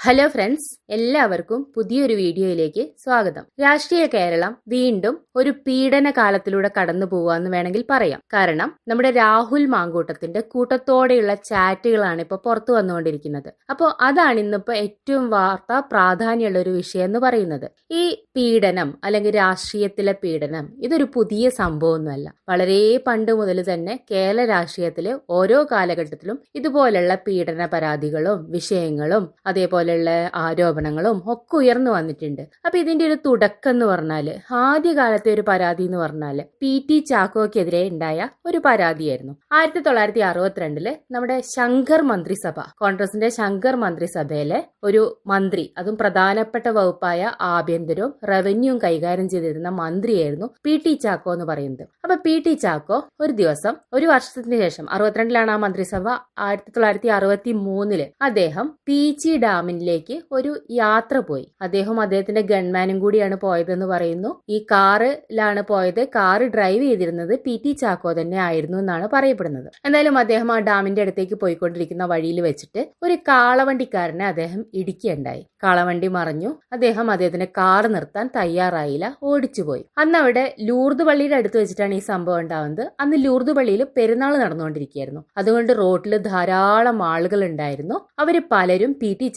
Hello friends എല്ലാവർക്കും പുതിയൊരു വീഡിയോയിലേക്ക് സ്വാഗതം. രാഷ്ട്രീയ കേരളം വീണ്ടും ഒരു പീഡന കാലത്തിലൂടെ കടന്നു പോവാന്ന് വേണമെങ്കിൽ പറയാം. കാരണം നമ്മുടെ രാഹുൽ മാങ്കൂട്ടത്തിന്റെ കൂട്ടത്തോടെയുള്ള ചാറ്റുകളാണ് ഇപ്പോൾ പുറത്തു വന്നുകൊണ്ടിരിക്കുന്നത്. അപ്പോൾ അതാണ് ഇന്നിപ്പോൾ ഏറ്റവും വാർത്ത പ്രാധാന്യമുള്ള ഒരു വിഷയം എന്ന് പറയുന്നത്. ഈ പീഡനം അല്ലെങ്കിൽ രാഷ്ട്രീയത്തിലെ പീഡനം ഇതൊരു പുതിയ സംഭവമൊന്നുമല്ല. വളരെ പണ്ട് മുതൽ തന്നെ കേരള രാഷ്ട്രീയത്തിലെ ഓരോ കാലഘട്ടത്തിലും ഇതുപോലുള്ള പീഡന പരാതികളും വിഷയങ്ങളും അതേപോലെയുള്ള ആരോപണങ്ങളും ഒക്കെ ഉയർന്നു വന്നിട്ടുണ്ട്. അപ്പൊ ഇതിന്റെ ഒരു തുടക്കം എന്ന് പറഞ്ഞാൽ ആദ്യകാലത്തെ ഒരു പരാതി എന്ന് പറഞ്ഞാൽ പി ടി ചാക്കോക്കെതിരെ ഉണ്ടായ ഒരു പരാതിയായിരുന്നു. ആയിരത്തി തൊള്ളായിരത്തി അറുപത്തിരണ്ടിൽ നമ്മുടെ ശങ്കർ മന്ത്രിസഭ കോൺഗ്രസിന്റെ ശങ്കർ മന്ത്രിസഭയിലെ ഒരു മന്ത്രി അതും പ്രധാനപ്പെട്ട വകുപ്പായ ആഭ്യന്തരവും റവന്യൂവും കൈകാര്യം ചെയ്തിരുന്ന മന്ത്രിയായിരുന്നു പി ടി ചാക്കോ എന്ന് പറയുന്നത്. അപ്പൊ പി ടി ചാക്കോ ഒരു ദിവസം ഒരു വർഷത്തിന് ശേഷം അറുപത്തിരണ്ടിലാണ് ആ മന്ത്രിസഭ ആയിരത്തി തൊള്ളായിരത്തി അറുപത്തി മൂന്നിൽ അദ്ദേഹം പീച്ചി ഡാമിലേക്ക് ഒരു യാത്ര പോയി. അദ്ദേഹം അദ്ദേഹത്തിന്റെ ഗൺമാനും കൂടിയാണ് പോയതെന്ന് പറയുന്നു. ഈ കാറിലാണ് പോയത്. കാർ ഡ്രൈവ് ചെയ്തിരുന്നത് പി ടി ചാക്കോ തന്നെ ആയിരുന്നു എന്നാണ് പറയപ്പെടുന്നത്. എന്തായാലും അദ്ദേഹം ആ ഡാമിന്റെ അടുത്തേക്ക് പോയിക്കൊണ്ടിരിക്കുന്ന വഴിയിൽ വെച്ചിട്ട് ഒരു കാളവണ്ടിക്കാരനെ അദ്ദേഹം ഇടിക്കുകയുണ്ടായി. കാളവണ്ടി മറിഞ്ഞു. അദ്ദേഹം അദ്ദേഹത്തിന്റെ കാർ നിർത്താൻ തയ്യാറായില്ല. ഓടിച്ചുപോയി. അന്ന് അവിടെ ലൂർദ് പള്ളിയുടെ അടുത്ത് വെച്ചിട്ടാണ് ഈ സംഭവം ഉണ്ടാവുന്നത്. അന്ന് ലൂർദ് പള്ളിയിൽ പെരുന്നാൾ നടന്നുകൊണ്ടിരിക്കുകയായിരുന്നു. അതുകൊണ്ട് റോഡിൽ ധാരാളം ആളുകൾ ഉണ്ടായിരുന്നു. അവർ പലരും പി ടി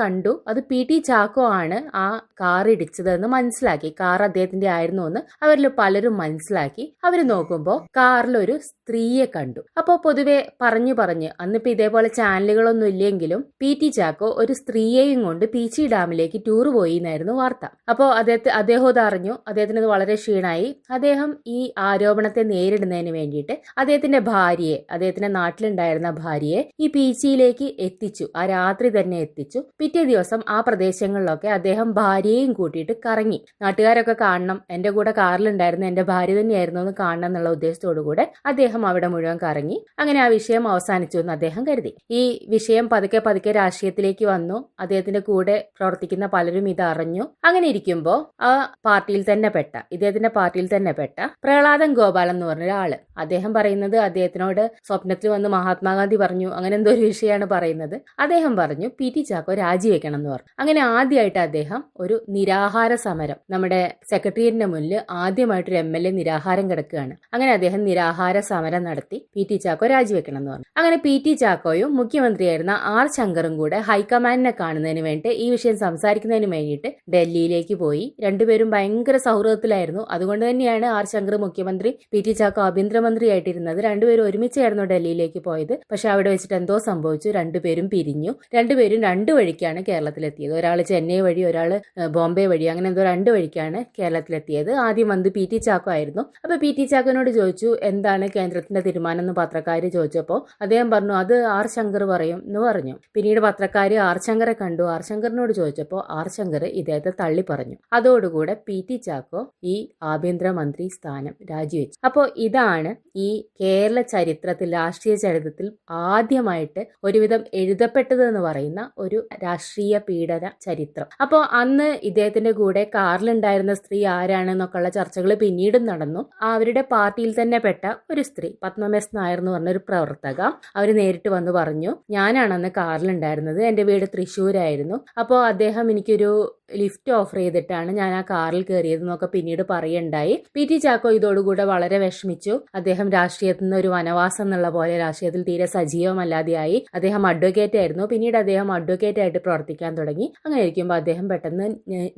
കണ്ടു. അത് പി ടി ചാക്കോ ആണ് ആ കാർ ഇടിച്ചതെന്ന് മനസ്സിലാക്കി. കാർ അദ്ദേഹത്തിന്റെ ആയിരുന്നു എന്ന് അവരിൽ പലരും മനസ്സിലാക്കി. അവർ നോക്കുമ്പോൾ കാറിലൊരു സ്ത്രീയെ കണ്ടു. അപ്പോൾ പൊതുവെ പറഞ്ഞു പറഞ്ഞ് അന്നിപ്പോ ഇതേപോലെ ചാനലുകളൊന്നും ഇല്ലെങ്കിലും പി ടി ചാക്കോ ഒരു സ്ത്രീയെയും കൊണ്ട് പീച്ചി ഡാമിലേക്ക് ടൂർ പോയി എന്നായിരുന്നു വാർത്ത. അപ്പോൾ അദ്ദേഹത്തെ അദ്ദേഹം ഇത് അറിഞ്ഞു. അദ്ദേഹത്തിന് ഇത് വളരെ ക്ഷീണായി. അദ്ദേഹം ഈ ആരോപണത്തെ നേരിടുന്നതിന് വേണ്ടിയിട്ട് അദ്ദേഹത്തിന്റെ ഭാര്യയെ അദ്ദേഹത്തിന്റെ നാട്ടിലുണ്ടായിരുന്ന ഭാര്യയെ ഈ പീച്ചിയിലേക്ക് എത്തിച്ചു. ആ രാത്രി തന്നെ എത്തിച്ചു. പിറ്റേ ദിവസം ആ പ്രദേശങ്ങളിലൊക്കെ അദ്ദേഹം ഭാര്യയെയും കൂട്ടിയിട്ട് കറങ്ങി. നാട്ടുകാരൊക്കെ കാണണം. എന്റെ കൂടെ കാറിലുണ്ടായിരുന്ന എന്റെ ഭാര്യ തന്നെയായിരുന്നു എന്ന് കാണണം എന്നുള്ള ഉദ്ദേശത്തോടു കൂടെ അദ്ദേഹം അവിടെ മുഴുവൻ കറങ്ങി. അങ്ങനെ ആ വിഷയം അവസാനിച്ചു എന്ന് അദ്ദേഹം കരുതി. ഈ വിഷയം പതുക്കെ പതുക്കെ രാഷ്ട്രീയത്തിലേക്ക് വന്നു. അദ്ദേഹത്തിന്റെ കൂടെ പ്രവർത്തിക്കുന്ന പലരും ഇത് അറിഞ്ഞു. അങ്ങനെ ഇരിക്കുമ്പോൾ ആ പാർട്ടിയിൽ തന്നെ പെട്ട ഇദ്ദേഹത്തിന്റെ പാർട്ടിയിൽ തന്നെ പെട്ട പ്രഹ്ലാദൻ ഗോപാലൻ എന്ന് പറഞ്ഞ ഒരാൾ. അദ്ദേഹം പറയുന്നത് അദ്ദേഹത്തിനോട് സ്വപ്നത്തിൽ വന്ന് മഹാത്മാഗാന്ധി പറഞ്ഞു. അങ്ങനെ എന്തോ ഒരു വിഷയമാണ് പറയുന്നത്. അദ്ദേഹം പറഞ്ഞു പി ടി ചാക്കോ രാജിവെക്കണം എന്ന് പറഞ്ഞു. അങ്ങനെ ആദ്യമായിട്ട് അദ്ദേഹം ഒരു നിരാഹാര സമരം. നമ്മുടെ സെക്രട്ടേറിയറ്റിന്റെ മുന്നിൽ ആദ്യമായിട്ടൊരു എം എൽ എ നിരാഹാരം കിടക്കുകയാണ്. അങ്ങനെ അദ്ദേഹം നിരാഹാര സമരം നടത്തി പി ടി ചാക്കോ രാജിവെക്കണം എന്ന് പറഞ്ഞു. അങ്ങനെ പി ടി ചാക്കോയും മുഖ്യമന്ത്രിയായിരുന്ന ആർ ശങ്കറും കൂടെ ഹൈക്കമാൻഡിനെ കാണുന്നതിന് വേണ്ടി ഈ വിഷയം സംസാരിക്കുന്നതിന് വേണ്ടിയിട്ട് ഡൽഹിയിലേക്ക് പോയി. രണ്ടുപേരും ഭയങ്കര സൗഹൃദത്തിലായിരുന്നു. അതുകൊണ്ട് തന്നെയാണ് ആർ ശങ്കർ മുഖ്യമന്ത്രി പി ടി ചാക്കോ ആഭ്യന്തരമന്ത്രിയായിട്ടിരുന്നത്. രണ്ടുപേരും ഒരുമിച്ചായിരുന്നു ഡൽഹിയിലേക്ക് പോയത്. പക്ഷെ അവിടെ വെച്ചിട്ട് എന്തോ സംഭവിച്ചു. രണ്ടുപേരും പിരിഞ്ഞു. രണ്ടുപേരും രണ്ട് വഴിക്കാണ് കേരളത്തിലെത്തിയത്. ഒരാൾ ചെന്നൈ വഴി ഒരാൾ ബോംബെ വഴി അങ്ങനെ എന്തോ രണ്ട് വഴിക്കാണ് കേരളത്തിലെത്തിയത്. ആദ്യം വന്ന് പി ടി ചാക്കോ ആയിരുന്നു. അപ്പോൾ പി ടി ചാക്കോനോട് ചോദിച്ചു എന്താണ് കേന്ദ്രത്തിന്റെ തീരുമാനം? എന്ന് പത്രക്കാർ ചോദിച്ചപ്പോൾ അദ്ദേഹം പറഞ്ഞു അത് ആർ ശങ്കർ പറയും എന്ന് പറഞ്ഞു. പിന്നീട് പത്രക്കാർ ആർ ശങ്കറെ കണ്ടു. ആർ ശങ്കറിനോട് ചോദിച്ചപ്പോൾ ആർ ശങ്കർ ഇദ്ദേഹത്തെ തള്ളി പറഞ്ഞു. അതോടുകൂടെ പി ടി ചാക്കോ ഈ ആഭ്യന്തരമന്ത്രി സ്ഥാനം രാജിവെച്ചു. അപ്പോൾ ഇതാണ് ഈ കേരള ചരിത്രത്തിൽ രാഷ്ട്രീയ ചരിത്രത്തിൽ ആദ്യമായിട്ട് ഒരുവിധം എഴുതപ്പെട്ടത് എന്ന് പറയുന്ന ഒരു രാഷ്ട്രീയ പീഡന ചരിത്രം. അപ്പോൾ അന്ന് ഇദ്ദേഹത്തിന്റെ കൂടെ കാറിലുണ്ടായിരുന്ന സ്ത്രീ ആരാണെന്നൊക്കെയുള്ള ചർച്ചകൾ പിന്നീടും നടന്നു. അവരുടെ പാർട്ടിയിൽ തന്നെ പെട്ട ഒരു സ്ത്രീ പത്മമേസ് നായർ എന്ന് പറഞ്ഞ ഒരു പ്രവർത്തക അവർ നേരിട്ട് വന്ന് പറഞ്ഞു ഞാനാണ് അന്ന് കാറിലുണ്ടായിരുന്നത് എന്റെ വീട് തൃശ്ശൂരായിരുന്നു. അപ്പോൾ അദ്ദേഹം എനിക്കൊരു ലിഫ്റ്റ് ഓഫർ ചെയ്തിട്ടാണ് ഞാൻ ആ കാറിൽ കയറിയത് എന്നൊക്കെ പിന്നീട് പറയുണ്ടായി. പി. ടി. ചാക്കോ ഇതോടുകൂടെ വളരെ വിഷമിച്ചു. അദ്ദേഹം രാഷ്ട്രീയത്തിൽ നിന്ന് ഒരു വനവാസം എന്നുള്ള പോലെ രാഷ്ട്രീയത്തിൽ തീരെ സജീവമല്ലാതെയായി. അദ്ദേഹം അഡ്വക്കേറ്റ് ആയിരുന്നു. പിന്നീട് അദ്ദേഹം അഡ്വക്കേറ്റ് ആയിട്ട് പ്രവർത്തിക്കാൻ തുടങ്ങി. അങ്ങനെ ഇരിക്കുമ്പോൾ അദ്ദേഹം പെട്ടെന്ന്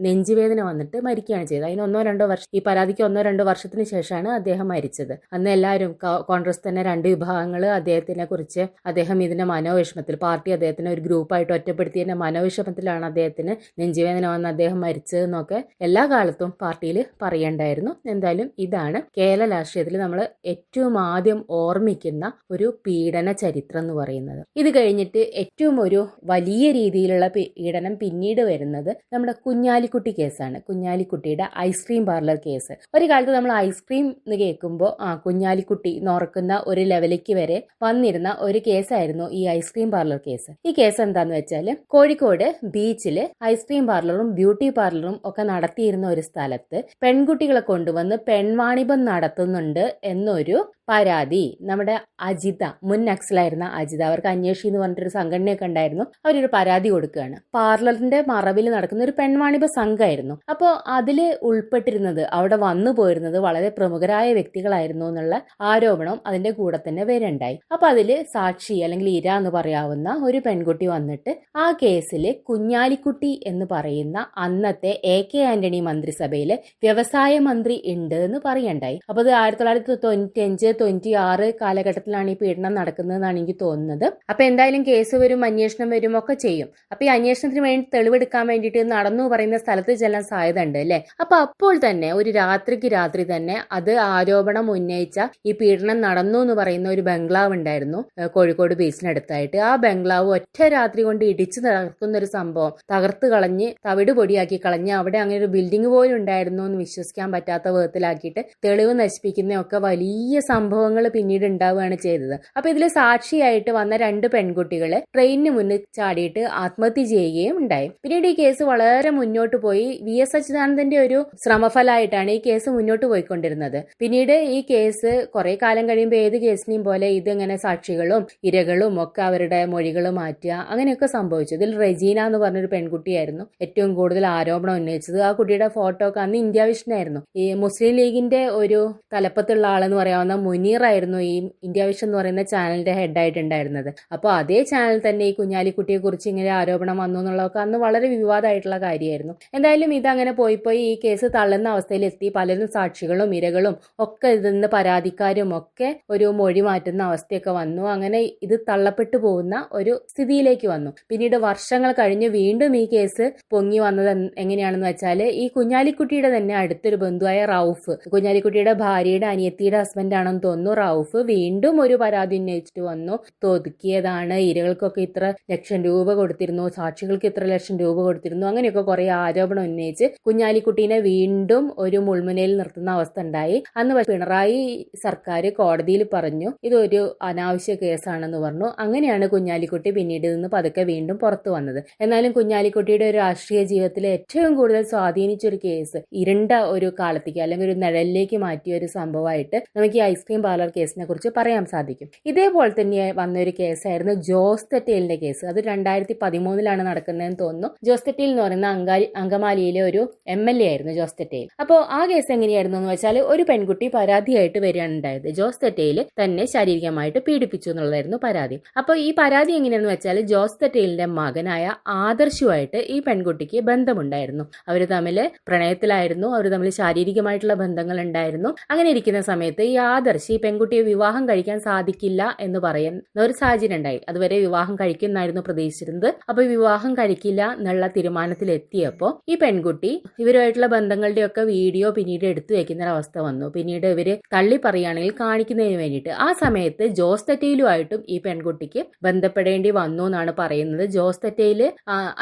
നെഞ്ചുവേദന വന്നിട്ട് മരിക്കുകയാണ് ചെയ്തത്. അതിന് ഒന്നോ രണ്ടോ വർഷം ഈ പരാതിക്ക് ഒന്നോ രണ്ടോ വർഷത്തിന് ശേഷമാണ് അദ്ദേഹം മരിച്ചത്. അന്ന് എല്ലാവരും കോൺഗ്രസ് തന്നെ രണ്ട് വിഭാഗങ്ങൾ അദ്ദേഹത്തിനെ കുറിച്ച് അദ്ദേഹം ഇതിന്റെ മനോവിഷമത്തിൽ പാർട്ടി അദ്ദേഹത്തിന് ഒരു ഗ്രൂപ്പായിട്ട് ഒറ്റപ്പെടുത്തിയതിന്റെ മനോവിഷമത്തിലാണ് അദ്ദേഹത്തിന് നെഞ്ചുവേദന വന്ന് അദ്ദേഹം മരിച്ചതെന്നൊക്കെ എല്ലാ കാലത്തും പാർട്ടിയിൽ പറയണ്ടായിരുന്നു. എന്തായാലും ഇതാണ് കേരള രാഷ്ട്രീയത്തിൽ നമ്മൾ ഏറ്റവും ആദ്യം ഓർമ്മിക്കുന്ന ഒരു പീഡന ചരിത്രം എന്ന് പറയുന്നത്. ഇത് കഴിഞ്ഞിട്ട് ഏറ്റവും ഒരു വലിയ രീതിയിലുള്ള പീഡനം പിന്നീട് വരുന്നത് നമ്മുടെ കുഞ്ഞാലിക്കുട്ടി കേസാണ്. കുഞ്ഞാലിക്കുട്ടിയുടെ ഐസ്ക്രീം പാർലർ കേസ് ഒരു കാലത്ത് നമ്മൾ ഐസ്ക്രീം എന്ന് കേൾക്കുമ്പോൾ ആ കുഞ്ഞാലിക്കുട്ടി നോർക്കുന്ന ഒരു ലെവലിലേക്ക് വരെ വന്നിരുന്ന ഒരു കേസായിരുന്നു ഈ ഐസ്ക്രീം പാർലർ കേസ് ഈ കേസ് എന്താന്ന് വെച്ചാൽ കോഴിക്കോട് ബീച്ചിൽ ഐസ്ക്രീം പാർലറും ബ്യൂട്ടി പാർലറും ഒക്കെ നടത്തിയിരുന്ന ഒരു സ്ഥലത്ത് പെൺകുട്ടികളെ കൊണ്ടുവന്ന് പെൺവാണിഭം നടത്തുന്നുണ്ട് എന്നൊരു പരാതി നമ്മുടെ അജിത മുൻ നക്സലായിരുന്ന അജിത അവർക്ക് അന്വേഷി എന്ന് പറഞ്ഞിട്ടൊരു സംഘടനയൊക്കെ ഉണ്ടായിരുന്നു. അവരൊരു പരാതി കൊടുക്കുകയാണ്. പാർലറിന്റെ മറവിൽ നടക്കുന്ന ഒരു പെൺവാണിഭ സംഘമായിരുന്നു അപ്പോൾ അതിൽ ഉൾപ്പെട്ടിരുന്നത് അവിടെ വന്നു പോയിരുന്നത് വളരെ പ്രമുഖരായ വ്യക്തികളായിരുന്നു എന്നുള്ള ആരോപണം അതിന്റെ കൂടെ തന്നെ വരുണ്ടായി. അപ്പൊ അതിൽ സാക്ഷി അല്ലെങ്കിൽ ഇര എന്ന് പറയാവുന്ന ഒരു പെൺകുട്ടി വന്നിട്ട് ആ കേസിൽ കുഞ്ഞാലിക്കുട്ടി എന്ന് പറയുന്ന അന്നത്തെ എ കെ ആന്റണി മന്ത്രിസഭയിലെ വ്യവസായ മന്ത്രി ഉണ്ട് എന്ന് പറയണ്ടായി. അപ്പൊ അത് ആയിരത്തി തൊള്ളായിരത്തി തൊണ്ണൂറ്റി അഞ്ച് തൊണ്ണൂറ്റി ആറ് കാലഘട്ടത്തിലാണ് ഈ പീഡനം നടക്കുന്നതെന്നാണ് എനിക്ക് തോന്നുന്നത്. അപ്പൊ എന്തായാലും കേസ് വരും അന്വേഷണം വരും ഒക്കെ ചെയ്യും. അപ്പൊ ഈ അന്വേഷണത്തിന് വേണ്ടി തെളിവെടുക്കാൻ വേണ്ടിയിട്ട് നടന്നു പറയുന്ന സ്ഥലത്ത് ചെല്ലാൻ സാധ്യത ഉണ്ട് അല്ലെ? അപ്പൊ അപ്പോൾ തന്നെ ഒരു രാത്രിക്ക് രാത്രി തന്നെ അത് ആരോപണം ഉന്നയിച്ച ഈ പീഡനം നടന്നു എന്ന് പറയുന്ന ഒരു ബംഗ്ലാവ് ഉണ്ടായിരുന്നു കോഴിക്കോട് ബീച്ചിനടുത്തായിട്ട്. ആ ബംഗ്ലാവ് ഒറ്റ രാത്രി കൊണ്ട് ഇടിച്ചു തകർക്കുന്ന ഒരു സംഭവം തകർത്ത് കളഞ്ഞ് തവിട് പൊടിയാക്കി കളഞ്ഞ് അവിടെ അങ്ങനെ ഒരു ബിൽഡിംഗ് പോലും ഉണ്ടായിരുന്നു എന്ന് വിശ്വസിക്കാൻ പറ്റാത്ത വിധത്തിലാക്കിയിട്ട് തെളിവ് നശിപ്പിക്കുന്നതൊക്കെ വലിയ സംഭവങ്ങൾ പിന്നീട് ഉണ്ടാവുകയാണ് ചെയ്തത്. അപ്പൊ ഇതിൽ സാക്ഷിയായിട്ട് വന്ന രണ്ട് പെൺകുട്ടികളെ ട്രെയിനിന് മുന്നിൽ ചാടിയിട്ട് ആത്മഹത്യ ചെയ്യുകയും ഉണ്ടായി പിന്നീട് ഈ കേസ് വളരെ മുന്നോട്ട് പോയി. വി എസ് അച്യുതാനന്ദന്റെ ഒരു ശ്രമഫലമായിട്ടാണ് ഈ കേസ് മുന്നോട്ട് പോയിക്കൊണ്ടിരുന്നത്. പിന്നീട് ഈ കേസ് കുറെ കാലം കഴിയുമ്പോൾ ഏത് കേസിനെയും പോലെ ഇത് ഇങ്ങനെ സാക്ഷികളും ഇരകളും ഒക്കെ അവരുടെ മൊഴികൾ മാറ്റുക അങ്ങനെയൊക്കെ സംഭവിച്ചു. ഇതിൽ റെജീന എന്ന് പറഞ്ഞൊരു പെൺകുട്ടിയായിരുന്നു. ഏറ്റവും കൂടുതൽ ആരോപണം ഉന്നയിച്ചത്. ആ കുട്ടിയുടെ ഫോട്ടോ ഒക്കെ അന്ന് ഇന്ത്യ വിഷനായിരുന്നു ഈ മുസ്ലിം ലീഗിന്റെ ഒരു തലപ്പത്തുള്ള ആളെന്ന് പറയാവുന്ന മുനീർ ആയിരുന്നു ഈ ഇന്ത്യ വിഷൻ എന്ന് പറയുന്ന ചാനലിന്റെ ഹെഡായിട്ടുണ്ടായിരുന്നത് അപ്പോൾ അതേ ചാനൽ തന്നെ ഈ കുഞ്ഞാലിക്കുട്ടിയെ കുറിച്ച് ഇങ്ങനെ ആരോപണം വന്നു എന്നുള്ളതൊക്കെ അന്ന് വളരെ വിവാദമായിട്ടുള്ള കാര്യമായിരുന്നു. എന്തായാലും ഇതങ്ങനെ പോയി പോയി ഈ കേസ് തള്ളുന്ന അവസ്ഥയിലെത്തി. പലരും സാക്ഷികളും ഇരകളും ഒക്കെ ഇതിൽ നിന്ന് പരാതിക്കാരും ഒക്കെ ഒരു മൊഴി മാറ്റുന്ന അവസ്ഥയൊക്കെ വന്നു. അങ്ങനെ ഇത് തള്ളപ്പെട്ടു പോകുന്ന ഒരു സ്ഥിതിയിലേക്ക് വന്നു. പിന്നീട് വർഷങ്ങൾ കഴിഞ്ഞ് വീണ്ടും ഈ കേസ് പൊങ്ങി വന്നത് എങ്ങനെയാണെന്ന് വെച്ചാൽ ഈ കുഞ്ഞാലിക്കുട്ടിയുടെ തന്നെ അടുത്തൊരു ബന്ധുവായ റൌഫ്. കുഞ്ഞാലിക്കുട്ടിയുടെ ഭാര്യയുടെ അനിയത്തിയുടെ ഹസ്ബൻഡ് ആണെന്ന് തോന്നുന്നു. റൌഫ് വീണ്ടും ഒരു പരാതി ഉന്നയിച്ചിട്ട് വന്നു. ഒതുക്കിയതാണ് ഇരകൾക്കൊക്കെ ഇത്ര ലക്ഷം രൂപ കൊടുത്തിരുന്നു. സാക്ഷികൾക്ക് ഇത്ര ലക്ഷം രൂപ കൊടുത്തിരുന്നു. അങ്ങനെയൊക്കെ കുറെ ആരോപണം ഉന്നയിച്ച് കുഞ്ഞാലിക്കുട്ടീനെ വീണ്ടും ഒരു മുൾമുനയിൽ നിർത്തുന്ന അവസ്ഥ ഉണ്ടായി. അന്ന് പിണറായി സർക്കാർ കോടതിയിൽ പറഞ്ഞു ഇതൊരു അനാവശ്യ കേസാണെന്ന് പറഞ്ഞു. അങ്ങനെയാണ് കുഞ്ഞാലിക്കുട്ടി പിന്നീട് നിന്ന് പതുക്കെ വീണ്ടും പുറത്തു വന്നത്. എന്നാലും കുഞ്ഞാലിക്കുട്ടിയുടെ ഒരു രാഷ്ട്രീയ ജീവിതത്തിലെ ഏറ്റവും കൂടുതൽ സ്വാധീനിച്ച ഒരു കേസ് ഇരുണ്ട ഒരു കാലത്തേക്ക് അല്ലെങ്കിൽ ഒരു നിഴലിലേക്ക് മാറ്റിയ ഒരു സംഭവമായിട്ട് നമുക്ക് ഈ ഐസ്ക്രീം പാർലർ കേസിനെ കുറിച്ച് പറയാൻ സാധിക്കും. ഇതേപോലെ തന്നെ വന്ന ഒരു കേസായിരുന്നു ജോസ് തെറ്റേലിന്റെ കേസ്. അത് രണ്ടായിരത്തി പതിമൂന്നിലാണ് നടക്കുന്നതെന്ന് തോന്നുന്നു. ജോസ്തെറ്റയിൽ എന്ന് പറയുന്ന അങ്കാലി അങ്കമാലിയിലെ ഒരു എം എൽ എ ആയിരുന്നു ജോസ് തെറ്റേൽ അപ്പോൾ ആ കേസ് എങ്ങനെയായിരുന്നു എന്ന് വെച്ചാൽ ഒരു പെൺകുട്ടി പരാതിയായിട്ട് വരികയാണ് ഉണ്ടായത്. ജോസ് തെറ്റേൽ തന്നെ ശാരീരികമായിട്ട് പീഡിപ്പിച്ചു എന്നുള്ളതായിരുന്നു പരാതി. അപ്പോൾ ഈ പരാതി എങ്ങനെയാണെന്ന് വെച്ചാൽ ജോസ് തെറ്റേലിന്റെ മകനായ ആദർശുമായിട്ട് ഈ പെൺകുട്ടിക്ക് ബന്ധമുണ്ടായിരുന്നു. അവർ തമ്മിൽ പ്രണയത്തിലായിരുന്നു അവർ തമ്മിൽ ശാരീരികമായിട്ടുള്ള ബന്ധങ്ങൾ ഉണ്ടായിരുന്നു. അങ്ങനെ ഇരിക്കുന്ന സമയത്ത് ഈ ആദർശ് ഈ പെൺകുട്ടിയെ വിവാഹം കഴിക്കാൻ സാധിക്കില്ല എന്ന് പറയുന്ന ഒരു സാഹചര്യം ഉണ്ടായി. അതുവരെ വിവാഹം കഴിക്കുന്നായിരുന്നു പ്രതീക്ഷിച്ചിരുന്നത്. അപ്പൊ വിവാഹം കഴിക്കില്ല എന്നുള്ള തീരുമാനത്തിലെത്തിയപ്പോ ഈ പെൺകുട്ടി ഇവരുമായിട്ടുള്ള ബന്ധങ്ങളുടെയൊക്കെ വീഡിയോ പിന്നീട് എടുത്തു വെക്കുന്ന അവസ്ഥ വന്നു. പിന്നീട് ഇവർ തള്ളി പറയുകയാണെങ്കിൽ കാണിക്കുന്നതിന് വേണ്ടിയിട്ട്. ആ സമയത്ത് ജോസ് തെറ്റയിലുമായിട്ടും ഈ പെൺകുട്ടിക്ക് ബന്ധപ്പെടേണ്ടി വന്നു എന്നാണ് പറയുന്നത്. ജോസ് തെറ്റയിൽ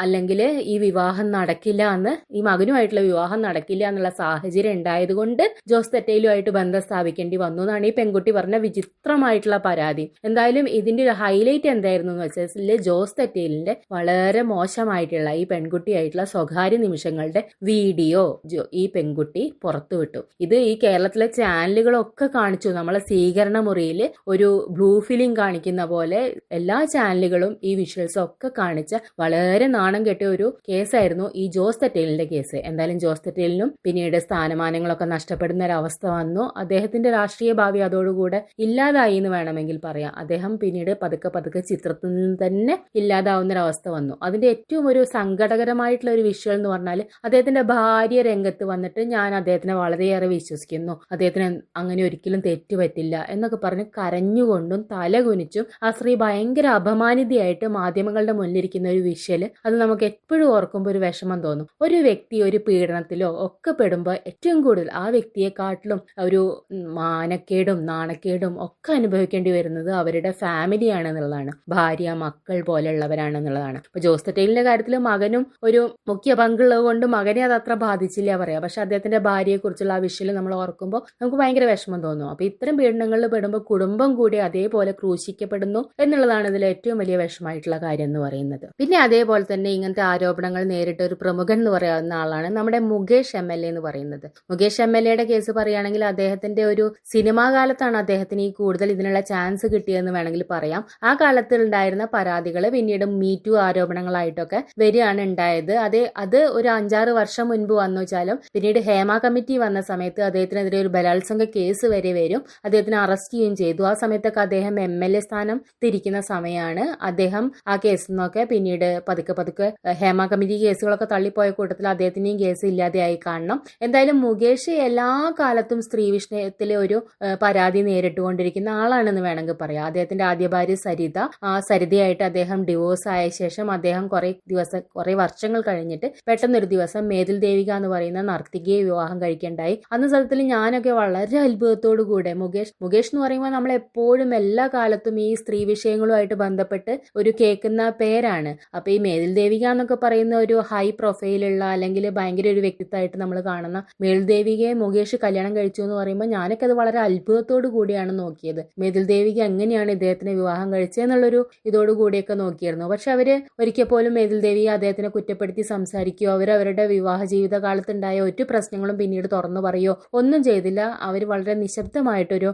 അല്ലെങ്കിൽ ഈ വിവാഹം നടക്കില്ല എന്ന് ഈ മകനുമായിട്ടുള്ള വിവാഹം നടക്കില്ല എന്നുള്ള സാഹചര്യം ഉണ്ടായതുകൊണ്ട് ജോസ് തെറ്റയിലുമായിട്ട് ബന്ധം സ്ഥാപിക്കേണ്ടി വന്നു എന്നാണ് ഈ പെൺകുട്ടി പറഞ്ഞ വിചിത്രമായിട്ടുള്ള പരാതി. എന്തായാലും ഇതിന്റെ ഒരു ഹൈലൈറ്റ് എന്തായിരുന്നു എന്ന് വെച്ചാൽ ജോസ് തെറ്റയിലിന്റെ വളരെ മോശമായിട്ടുള്ള ഈ പെൺകുട്ടിയായിട്ടുള്ള സ്വകാര്യ നിമിഷങ്ങളുടെ വീഡിയോ ഈ പെൺകുട്ടി പുറത്തുവിട്ടു ഇത് ഈ കേരളത്തിലെ ചാനലുകളൊക്കെ കാണിച്ചു. നമ്മളെ സ്വീകരണ മുറിയിൽ ഒരു ബ്ലൂ ഫിലിം കാണിക്കുന്ന പോലെ എല്ലാ ചാനലുകളും ഈ വിഷ്വൽസ് ഒക്കെ കാണിച്ച വളരെ നാണം കെട്ടിയ ഒരു കേസായിരുന്നു ഈ ജോസ് തെറ്റേലിന്റെ കേസ്. എന്തായാലും ജോസ് തെറ്റേലിനും പിന്നീട് സ്ഥാനമാനങ്ങളൊക്കെ നഷ്ടപ്പെടുന്ന ഒരു അവസ്ഥ വന്നു. അദ്ദേഹത്തിന്റെ രാഷ്ട്രീയ ഭാവി അതോടുകൂടെ ഇല്ലാതായി എന്ന് വേണമെങ്കിൽ പറയാം. അദ്ദേഹം പിന്നീട് പതുക്കെ പതുക്കെ ചിത്രത്തിൽ നിന്ന് തന്നെ ഇല്ലാതാവുന്ന ഒരു അവസ്ഥ വന്നു. അതിന്റെ ഏറ്റവും ഒരു സങ്കടകരമായിട്ടുള്ള ഒരു വിഷ്വൽ എന്ന് പറഞ്ഞാൽ അദ്ദേഹത്തിന്റെ ഭാര്യ രംഗത്ത് വന്നിട്ട് ഞാൻ അദ്ദേഹത്തിനെ വളരെയേറെ വിശ്വസിക്കുന്നു. അദ്ദേഹത്തിന് അങ്ങനെ ഒരിക്കലും തെറ്റ് പറ്റില്ല എന്നൊക്കെ പറഞ്ഞ് കരഞ്ഞുകൊണ്ടും തലകുനിച്ചും ആ സ്ത്രീ ഭയങ്കര അപമാനിതയായിട്ട് മാധ്യമങ്ങളുടെ മുന്നിലിരിക്കുന്ന ഒരു വിഷ്വൽ അത് നമുക്ക് എപ്പോഴും ഓർക്കുമ്പോൾ ഒരു വിഷമം തോന്നും. ഒരു വ്യക്തി ഒരു പീഡനത്തിലോ ഒക്കെ പെടുമ്പോൾ ഏറ്റവും കൂടുതൽ ആ വ്യക്തിയെക്കാട്ടിലും ഒരു മാനക്കേടും നാണക്കേടും ഒക്കെ അനുഭവിക്കേണ്ടി വരുന്നത് അവരുടെ ഫാമിലിയാണെന്നുള്ളതാണ് ഭാര്യ മക്കൾ പോലെയുള്ളവരാണ് എന്നുള്ളതാണ് ഇപ്പൊ ജോസ് തെറ്റേലിന്റെ കാര്യത്തിൽ മകനും ഒരു മുഖ്യ പങ്കുള്ളത് കൊണ്ട് മകനെ അത് അത്ര ബാധിച്ചില്ല പറയാം. പക്ഷെ അദ്ദേഹത്തിന്റെ ഭാര്യയെ കുറിച്ചുള്ള ആ വിഷയം നമ്മൾ ഓർക്കുമ്പോൾ നമുക്ക് ഭയങ്കര വിഷമം തോന്നും. അപ്പൊ ഇത്തരം പീഡനങ്ങളിൽ പെടുമ്പോൾ കുടുംബം കൂടി അതേപോലെ ക്രൂശിക്കപ്പെടുന്നു എന്നുള്ളതാണ് ഇതിൽ ഏറ്റവും വലിയ വിഷമമായിട്ടുള്ള കാര്യം എന്ന് പറയുന്നത്. പിന്നെ അതേപോലെ തന്നെ ഇങ്ങനത്തെ ആരോപണങ്ങൾ നേരിട്ട ഒരു പ്രമുഖൻ എന്ന് പറയുന്ന ആളാണ് നമ്മുടെ മുകേഷ് എം എൽ എ എന്ന് പറയുന്നത്. മുകേഷ് എം എൽ എയുടെ കേസ് പറയുകയാണെങ്കിൽ അദ്ദേഹത്തിന്റെ ഒരു സിനിമാ കാലത്താണ് അദ്ദേഹത്തിന് ഈ കൂടുതൽ ഇതിനുള്ള ചാൻസ് കിട്ടിയതെന്ന് വേണമെങ്കിൽ പറയാം. ആ കാലത്ത് ഉണ്ടായിരുന്ന പരാതികൾ പിന്നീട് മീറ്റു ആരോപണങ്ങളായിട്ടൊക്കെ വരികയാണ് ഉണ്ടായത്. അതേ അത് ഒരു അഞ്ചാറ് വർഷം മുൻപ് വന്നു വെച്ചാലും പിന്നീട് ഹേമ കമ്മിറ്റി വന്ന സമയത്ത് അദ്ദേഹത്തിനെതിരെ ഒരു ബലാത്സംഗ കേസ് വരെ വരും. അദ്ദേഹത്തിനെ അറസ്റ്റ് ചെയ്യുകയും ചെയ്തു. ആ സമയത്തൊക്കെ അദ്ദേഹം എം എൽ എ സ്ഥാനം തിരിക്കുന്ന സമയമാണ് അദ്ദേഹം ആ കേസിൽ നിന്നൊക്കെ പിന്നീട് പതുക്കെ പതുക്കെ ഹേമ കമ്മിറ്റി കേസുകളൊക്കെ തള്ളിപ്പോയ കൂട്ടത്തിൽ അദ്ദേഹത്തിന്റെയും കേസ് ഇല്ലാതെയായി കാണണം. എന്തായാലും മുകേഷ് എല്ലാ കാലത്തും സ്ത്രീ വിഷയത്തിലെ ഒരു പരാതി നേരിട്ടുകൊണ്ടിരിക്കുന്ന ആളാണെന്ന് വേണമെങ്കിൽ പറയാം. അദ്ദേഹത്തിന്റെ ആദ്യ ഭാര്യ സരിത. ആ സരിതയായിട്ട് അദ്ദേഹം ഡിവോഴ്സ് ആയ ശേഷം അദ്ദേഹം കുറെ ദിവസം കുറെ വർഷങ്ങൾ കഴിഞ്ഞിട്ട് പെട്ടെന്നൊരു ദിവസം മേതിൽ ദേവിക എന്ന് പറയുന്ന നർത്തകിയെ വിവാഹം കഴിക്കേണ്ടായി. അന്ന് സത്യത്തിൽ ഞാനൊക്കെ വളരെ അത്ഭുതത്തോടു കൂടെ മുകേഷ് മുകേഷ് എന്ന് പറയുമ്പോൾ നമ്മൾ എപ്പോഴും എല്ലാ കാലത്തും ഈ സ്ത്രീ വിഷയങ്ങളുമായിട്ട് ബന്ധപ്പെട്ട് ഒരു കേൾക്കുന്ന പേരാണ്. അപ്പൊ ഈ മേതിൽ ദേവിക എന്നൊക്കെ പറയുന്ന ഒരു ഹൈ പ്രൊഫൈലുള്ള അല്ലെങ്കിൽ ഭയങ്കര ഒരു വ്യക്തിത്വമായിട്ട് നമ്മൾ കാണുന്ന മേതിൽ ദേവികയെ മുകേഷ് കല്യാണം കഴിച്ചു എന്ന് പറയുമ്പോൾ ഞാനൊക്കെ അത് വളരെ അത്ഭുതത്തോടു കൂടിയാണ് നോക്കിയത്. മേതിൽ ദേവിക എങ്ങനെയാണ് ഇദ്ദേഹത്തിന് വിവാഹം കഴിച്ചത് എന്നുള്ളൊരു ഇതോടുകൂടിയൊക്കെ നോക്കിയിരുന്നു. പക്ഷെ അവർ ഒരിക്കൽ പോലും മേതിൽ ദേവി അദ്ദേഹത്തിനെ കുറ്റപ്പെടുത്തി സംസാരിക്കുകയോ അവർ അവരുടെ വിവാഹ ജീവിതകാലത്തുണ്ടായ ഒരു പ്രശ്നങ്ങളും പിന്നീട് തുറന്നു പറയോ? ഒന്നും ചെയ്തില്ല. അവർ വളരെ നിശബ്ദമായിട്ടൊരു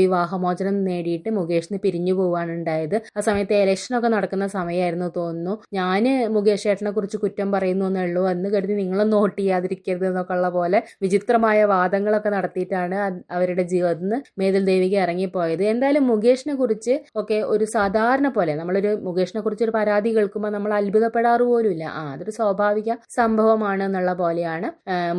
വിവാഹമോചനം നേടിയിട്ട് മുകേഷിന് പിരിഞ്ഞു പോവാണ് ഉണ്ടായത്. ആ സമയത്ത് ഇലക്ഷനൊക്കെ നടക്കുന്ന സമയമായിരുന്നു തോന്നുന്നു. ഞാൻ മുകേഷ് ഏട്ടനെ കുറിച്ച് കുറ്റം പറയുന്നു എന്നുള്ളൂ. എന്ന് കരുതി നിങ്ങളും നോട്ട് ചെയ്യാതിരിക്കരുത് എന്നൊക്കെ ഉള്ള പോലെ വിചിത്രമായ വാദങ്ങളൊക്കെ നടത്തിയിട്ടാണ് അവരുടെ ജീവിതത്തിൽ നിന്ന് മേതിൽ ദേവിക്ക് ഇറങ്ങിപ്പോയത്. എന്തായാലും മുകേഷിനെ കുറിച്ച് ഒക്കെ ഒരു സാധാരണ പോലെ നമ്മളൊരു മുകേഷിനെ കുറിച്ച് ഒരു പരാതി കേൾക്കുമ്പോൾ നമ്മൾ അത്ഭുതപ്പെടാറ് പോലുമില്ല. ആ അതൊരു സ്വാഭാവിക സംഭവമാണ് എന്നുള്ള പോലെയാണ്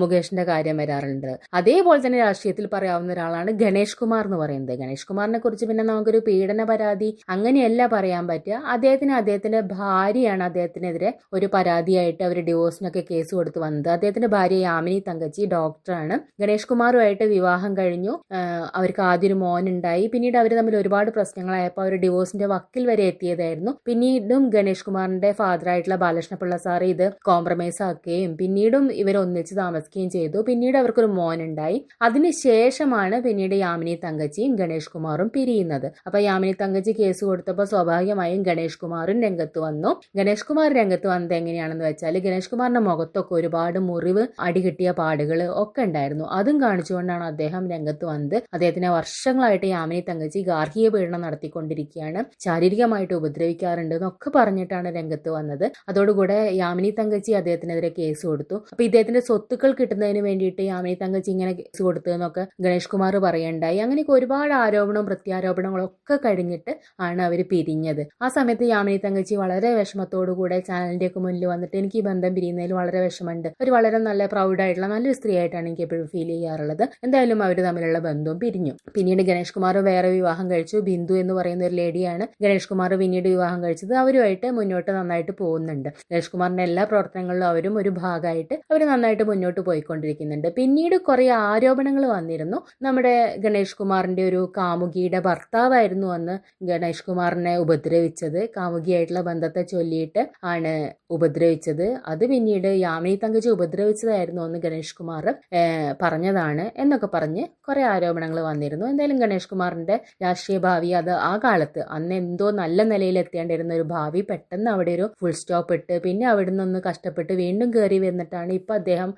മുകേഷിന്റെ കാര്യം വരാറുണ്ട് അതേപോലെ തന്നെ രാഷ്ട്രീയത്തിൽ പറയാവുന്ന ഒരാളാണ് ഗണേഷ് കുമാർ എന്ന് പറയുന്നത്. ഗണേഷ് കുമാറിനെ കുറിച്ച് പിന്നെ നമുക്കൊരു പീഡന പരാതി അങ്ങനെയല്ല പറയാൻ പറ്റുക. അദ്ദേഹത്തിന് അദ്ദേഹത്തിന്റെ ഭാര്യയാണ് അദ്ദേഹത്തിനെതിരെ ഒരു പരാതിയായിട്ട് അവർ ഡിവോഴ്സിനൊക്കെ കേസ് കൊടുത്ത് വന്നത്. അദ്ദേഹത്തിന്റെ ഭാര്യ യാമിനി തങ്കച്ചി ഡോക്ടറാണ്. ഗണേഷ് കുമാറുമായിട്ട് വിവാഹം കഴിഞ്ഞു. അവർക്ക് ആദ്യം ഒരു മോനുണ്ടായി. പിന്നീട് അവർ തമ്മിൽ ഒരുപാട് പ്രശ്നങ്ങളായപ്പോൾ അവർ ഡിവോഴ്സിന്റെ വക്കിൽ വരെ എത്തിയതായിരുന്നു. പിന്നീടും ഗണേഷ് കുമാറിന്റെ ഫാദറായിട്ടുള്ള ബാലകൃഷ്ണപിള്ള സാറ് ഇത് കോംപ്രമൈസ് ആക്കുകയും പിന്നീടും ഇവർ ഒന്നിച്ച് താമസിക്കുകയും ചെയ്തു. പിന്നീട് അവർക്കൊരു മോനുണ്ടായി. അതിനുശേഷമാണ് പിന്നീട് യാമിനി തങ്കച്ചിയും ഗണേഷ് കുമാറും പിരിയുന്നത്. അപ്പൊ യാമിനി തങ്കച്ചി കേസ് കൊടുത്തപ്പോൾ സ്വാഭാവികമായും ഗണേഷ് കുമാറും രംഗത്ത് വന്നു. ഗണേഷ് കുമാർ രംഗത്ത് വന്നത് എങ്ങനെയാണെന്ന് വെച്ചാൽ ഗണേഷ് കുമാറിന്റെ മുഖത്തൊക്കെ ഒരുപാട് മുറിവ് അടികിട്ടിയ പാടുകൾ ഒക്കെ ഉണ്ടായിരുന്നു. അതും കാണിച്ചുകൊണ്ടാണ് അദ്ദേഹം രംഗത്ത് വന്നത്. അദ്ദേഹത്തിനെ വർഷങ്ങളായിട്ട് യാമിനി തങ്കച്ചി ഗാർഹിക പീഡനം നടത്തിക്കൊണ്ടിരിക്കുകയാണ്. ശാരീരികമായിട്ട് ഉപദ്രവിക്കാറുണ്ട് എന്നൊക്കെ പറഞ്ഞിട്ടാണ് രംഗത്ത് വന്നത്. അതോടുകൂടെ യാമിനി തങ്കച്ചി അദ്ദേഹത്തിനെതിരെ കേസ് കൊടുത്തു. അപ്പൊ ഇദ്ദേഹത്തിന്റെ സ്വത്തുക്കൾ കിട്ടുന്നതിന് വേണ്ടിയിട്ട് യാമിനി തങ്കച്ചി ഇങ്ങനെ കേസ് കൊടുത്തു എന്നൊക്കെ ഗണേഷ് കുമാർ പറയണ്ടായി അങ്ങനെയൊക്കെ ഒരുപാട് ആരോപണവും പ്രത്യാരോപണങ്ങളും ഒക്കെ കഴിഞ്ഞിട്ട് ആണ് അവർ പിരിഞ്ഞത്. ആ സമയത്ത് യാമിനി തങ്കച്ചി വളരെ വിഷമത്തോടു കൂടെ ചാനലിന്റെ ഒക്കെ മുന്നിൽ വന്നിട്ട് എനിക്ക് ഈ ബന്ധം പിരിയുന്നതിൽ വളരെ വിഷമമുണ്ട്. ഒരു വളരെ നല്ല പ്രൗഡ് ആയിട്ടുള്ള നല്ലൊരു സ്ത്രീ ആയിട്ടാണ് എനിക്ക് എപ്പോഴും ഫീൽ ചെയ്യാറുള്ളത്. എന്തായാലും അവർ തമ്മിലുള്ള ബന്ധവും പിരിഞ്ഞു. പിന്നീട് ഗണേഷ് കുമാർ വേറെ വിവാഹം കഴിച്ചു. ബിന്ദു എന്ന് പറയുന്ന ഒരു ലേഡിയാണ് ഗണേഷ് കുമാർ പിന്നീട് വിവാഹം കഴിച്ചത്. അവരുമായിട്ട് മുന്നോട്ട് നന്നായിട്ട് പോകുന്നുണ്ട്. ഗണേഷ് കുമാറിന്റെ എല്ലാ പ്രവർത്തനങ്ങളിലും അവരും ഒരു ഭാഗമായിട്ട് അവർ നന്നായിട്ട് മുന്നോട്ട് പോയിക്കൊണ്ടിരിക്കുന്നുണ്ട്. പിന്നീട് കുറെ ആരോപണങ്ങൾ വന്നിരുന്നു. നമ്മുടെ ഗണേഷ് കുമാറിന്റെ ഒരു കാമുകിയുടെ ഭർത്താവായിരുന്നു അന്ന് ഗണേഷ് കുമാറിനെ ഉപദ്രവിച്ചത്. കാമുകിയായിട്ടുള്ള ബന്ധത്തെ ചൊല്ലിയിട്ട് ആണ് ഉപദ്രവിച്ചത്. അത് പിന്നീട് യാമിനി തങ്കജ് ഉപദ്രവിച്ചതായിരുന്നു എന്ന് ഗണേഷ് കുമാർ പറഞ്ഞതാണ് എന്നൊക്കെ പറഞ്ഞ് കുറെ ആരോപണങ്ങൾ വന്നിരുന്നു. എന്തായാലും ഗണേഷ് കുമാറിന്റെ രാഷ്ട്രീയ ഭാവി അത് ആ കാലത്ത് അന്ന് എന്തോ നല്ല നിലയിൽ എത്തേണ്ടിരുന്ന ഒരു ഭാവി പെട്ടെന്ന് അവിടെ ഒരു ഫുൾ സ്റ്റോപ്പ് ഇട്ട് പിന്നെ അവിടെ നിന്ന് കഷ്ടപ്പെട്ട് വീണ്ടും കയറി വന്നിട്ടാണ് ഇപ്പം അദ്ദേഹം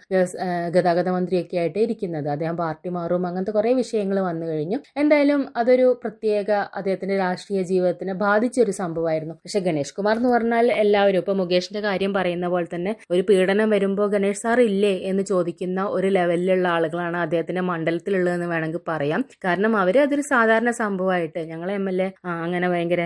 ഗതാഗത മന്ത്രിയൊക്കെ ആയിട്ട് ഇരിക്കുന്നത്. അദ്ദേഹം പാർട്ടി മാറും അങ്ങനത്തെ കുറേ വിഷയങ്ങൾ വന്നു കഴിഞ്ഞു. എന്തായാലും അതൊരു പ്രത്യേക അദ്ദേഹത്തിന്റെ രാഷ്ട്രീയ ജീവിതത്തിനെ ബാധിച്ചൊരു സംഭവമായിരുന്നു. പക്ഷെ ഗണേഷ് കുമാർ എന്ന് പറഞ്ഞാൽ എല്ലാവരും ഇപ്പൊ മുകേഷിന്റെ കാര്യം പറയുന്ന പോലെ തന്നെ ഒരു പീഡനം വരുമ്പോൾ ഗണേഷ് സാർ ഇല്ലേ എന്ന് ചോദിക്കുന്ന ഒരു ലെവലിലുള്ള ആളുകളാണ് അദ്ദേഹത്തിന്റെ മണ്ഡലത്തിലുള്ളതെന്ന് വേണമെങ്കിൽ പറയാം. കാരണം അവർ അതൊരു സാധാരണ സംഭവമായിട്ട് ഞങ്ങളെ എം എൽ എ അങ്ങനെ ഭയങ്കര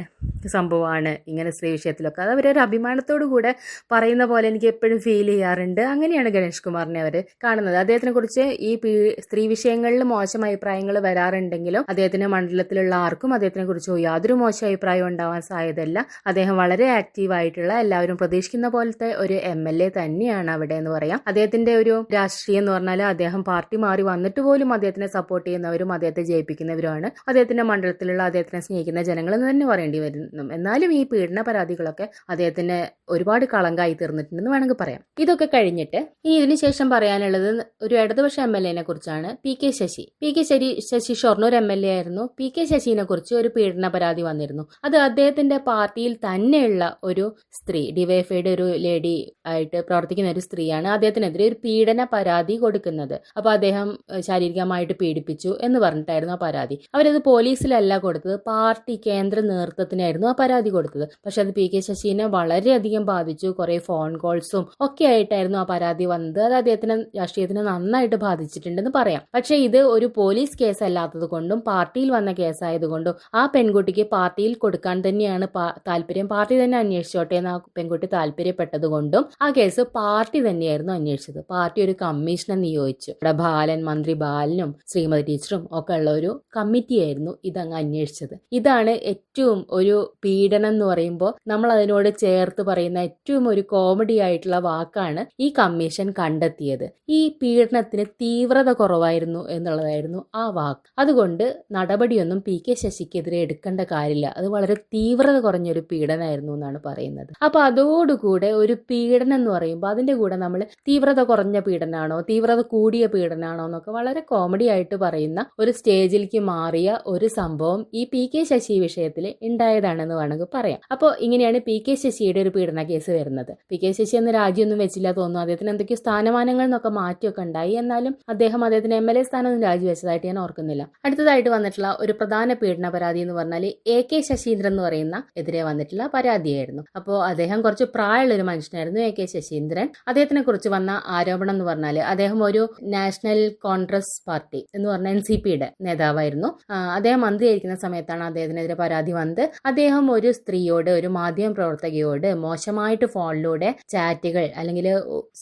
സംഭവമാണ് ഇങ്ങനെ സ്ത്രീ വിഷയത്തിലൊക്കെ. അത് അവരൊരു അഭിമാനത്തോടു കൂടെ പറയുന്ന പോലെ എനിക്ക് എപ്പോഴും ഫീൽ ചെയ്യാറുണ്ട്. അങ്ങനെയാണ് ഗണേഷ് കുമാറിനെ അവർ കാണുന്നത്. അദ്ദേഹത്തിനെ കുറിച്ച് ഈ സ്ത്രീ വിഷയങ്ങളിൽ മോശം അഭിപ്രായങ്ങൾ വരാറുണ്ടെങ്കിലും അദ്ദേഹത്തിന്റെ മണ്ഡലത്തിലുള്ള ആർക്കും അദ്ദേഹത്തിനെ കുറിച്ച് യാതൊരു മോശം അഭിപ്രായവും ഉണ്ടാവാൻ സാധ്യതയല്ല. അദ്ദേഹം വളരെ ആക്റ്റീവ് ആയിട്ടുള്ള എല്ലാവരും പ്രതീക്ഷിക്കുന്ന പോലത്തെ ഒരു എം എൽ എ തന്നെയാണ് അവിടെ എന്ന് പറയാം. അദ്ദേഹത്തിന്റെ ഒരു രാഷ്ട്രീയം എന്ന് പറഞ്ഞാൽ അദ്ദേഹം പാർട്ടി മാറി വന്നിട്ട് പോലും അദ്ദേഹത്തിനെ സപ്പോർട്ട് ചെയ്യുന്നവരും അദ്ദേഹത്തെ ജയിപ്പിക്കുന്നവരുമാണ്. അദ്ദേഹത്തിന്റെ മണ്ഡലത്തിലുള്ള അദ്ദേഹത്തിനെ സ്നേഹിക്കുന്ന ജനങ്ങൾ എന്ന് തന്നെ പറയേണ്ടി വരുന്നു. എന്നാലും ഈ പീഡന പരാതികളൊക്കെ അദ്ദേഹത്തിന് ഒരുപാട് കളങ്കായി തീർന്നിട്ടുണ്ടെന്ന് വേണമെങ്കിൽ പറയാം. ഇതൊക്കെ കഴിഞ്ഞിട്ട് ഇനി ഇതിനുശേഷം പറയാനുള്ളത് ഒരു ഇടതുപക്ഷ എം എൽ എനെ കുറിച്ചാണ് P K Sasi. P K ശരി Sasi Shoranur M L A ആയിരുന്നു. പി കെ ശശിനെ കുറിച്ച് ഒരു പീഡന പരാതി വന്നിരുന്നു. അത് അദ്ദേഹത്തിന്റെ പാർട്ടിയിൽ തന്നെയുള്ള ഒരു സ്ത്രീ ഡിവൈഫൈഡ് ഒരു ലേഡി ആയിട്ട് പ്രവർത്തിക്കുന്ന ഒരു സ്ത്രീയാണ് അദ്ദേഹത്തിനെതിരെ ഒരു പീഡന പരാതി കൊടുക്കുന്നത്. അപ്പൊ അദ്ദേഹം ശാരീരികമായിട്ട് പീഡിപ്പിച്ചു എന്ന് പറഞ്ഞിട്ടായിരുന്നു ആ പരാതി. അവരത് പോലീസിലല്ല കൊടുത്തത് പാർട്ടി കേന്ദ്ര നേതൃത്വത്തിനായിരുന്നു ആ പരാതി കൊടുത്തത്. പക്ഷെ അത് പി കെ ശശിനെ വളരെയധികം ബാധിച്ചു. കുറേ ഫോൺ കോൾസും ഒക്കെ ആയിട്ടായിരുന്നു ആ പരാതി വന്നത്. അത് അദ്ദേഹത്തിന് രാഷ്ട്രീയത്തിന് നന്നായിട്ട് ബാധിച്ചിട്ടുണ്ടെന്ന് പറയാം. പക്ഷെ ഇത് ഒരു പോലീസ് കേസ് അല്ലാത്തത് കൊണ്ടും പാർട്ടിയിൽ വന്ന കേസായതുകൊണ്ടും ആ പെൺകുട്ടിക്ക് പാർട്ടിയിൽ കൊടുക്കാൻ തന്നെയാണ് താല്പര്യം. പാർട്ടി തന്നെ അന്വേഷിച്ചോട്ടെ എന്ന് ആ പെൺകുട്ടി താല്പര്യപ്പെട്ടത് കൊണ്ടും ആ കേസ് പാർട്ടി തന്നെയായിരുന്നു അന്വേഷിച്ചത്. പാർട്ടി ഒരു കമ്മീഷനെ നിയോഗിച്ചു. ഇവിടെ ബാലൻ മന്ത്രി ബാലനും ശ്രീമതി ടീച്ചറും ഒക്കെ ഉള്ള ഒരു കമ്മിറ്റിയായിരുന്നു ഇതങ്ങ് അന്വേഷിച്ചത്. ഇതാണ് ഏറ്റവും ഒരു പീഡനം എന്ന് പറയുമ്പോൾ നമ്മൾ അതിനോട് ചേർത്ത് പറയുന്ന ഏറ്റവും ഒരു കോമഡി ആയിട്ടുള്ള വാക്കാണ് ഈ കമ്മീഷൻ കണ്ടെത്തിയത്. ഈ പീഡനത്തിന് തീവ്രത കുറവായിരുന്നു എന്നുള്ളതായിരുന്നു ആ വാക്ക്. അതുകൊണ്ട് നടപടിയൊന്നും പി കെ ശശിക്കെതിരെ എടുക്കേണ്ട കാര്യമില്ല. അത് വളരെ തീവ്രത കുറഞ്ഞൊരു പീഡനമായിരുന്നു എന്നാണ് പറയുന്നത്. അപ്പൊ അതോടുകൂടെ ഒരു പീഡനം എന്ന് പറയുമ്പോൾ അതിന്റെ കൂടെ നമ്മൾ തീവ്രത കുറഞ്ഞ പീഡനമാണോ തീവ്രത കൂടിയ പീഡനമാണോ എന്നൊക്കെ വളരെ കോമഡി ആയിട്ട് പറയുന്ന ഒരു സ്റ്റേജിലേക്ക് മാറിയ ഒരു സംഭവം ഈ പി കെ ശശി വിഷയത്തിൽ ഉണ്ടായതാണെന്ന് വേണമെങ്കിൽ പറയാം. അപ്പോൾ ഇങ്ങനെയാണ് പി കെ ശശിയുടെ ഒരു പീഡന കേസ് വരുന്നത്. പി കെ ശശി എന്ന രാജ്യമൊന്നും വെച്ചില്ല തോന്നുന്നു. അദ്ദേഹത്തിന് എന്തൊക്കെയോ സ്ഥാനമാനങ്ങൾ എന്നൊക്കെ മാറ്റിയൊക്കെ ഉണ്ടായി. എന്നാലും അദ്ദേഹം അദ്ദേഹത്തിന് എം എൽ എ സ്ഥാനമൊന്നും രാജിവെച്ചതായിട്ട് ഞാൻ ഓർക്കുന്നില്ല. അടുത്തതായിട്ട് വന്നിട്ടുള്ള ഒരു പ്രധാന പീഡന പരാതി എന്ന് പറഞ്ഞാൽ എ കെ ശശീന്ദ്രൻ എന്ന് പറയുന്ന എതിരെ വന്നിട്ടുള്ള പരാതിയായിരുന്നു. അപ്പോൾ അദ്ദേഹം കുറച്ച് പ്രായമുള്ള ഒരു മനുഷ്യനായിരുന്നു എ കെ ശശീന്ദ്രൻ. അദ്ദേഹത്തിനെ കുറിച്ച് വന്ന ആരോപണം എന്ന് പറഞ്ഞാൽ അദ്ദേഹം ഒരു നാഷണൽ കോൺഗ്രസ് പാർട്ടി എന്ന് പറഞ്ഞ എൻ സി പിയുടെ നേതാവായിരുന്നു. അദ്ദേഹം മന്ത്രിയായിരിക്കുന്ന സമയത്താണ് അദ്ദേഹത്തിനെതിരെ പരാതി വന്നത്. അദ്ദേഹം ഒരു സ്ത്രീയോട് ഒരു മാധ്യമ പ്രവർത്തകയോട് മോശമായിട്ട് ഫോണിലൂടെ ചാറ്റുകൾ അല്ലെങ്കിൽ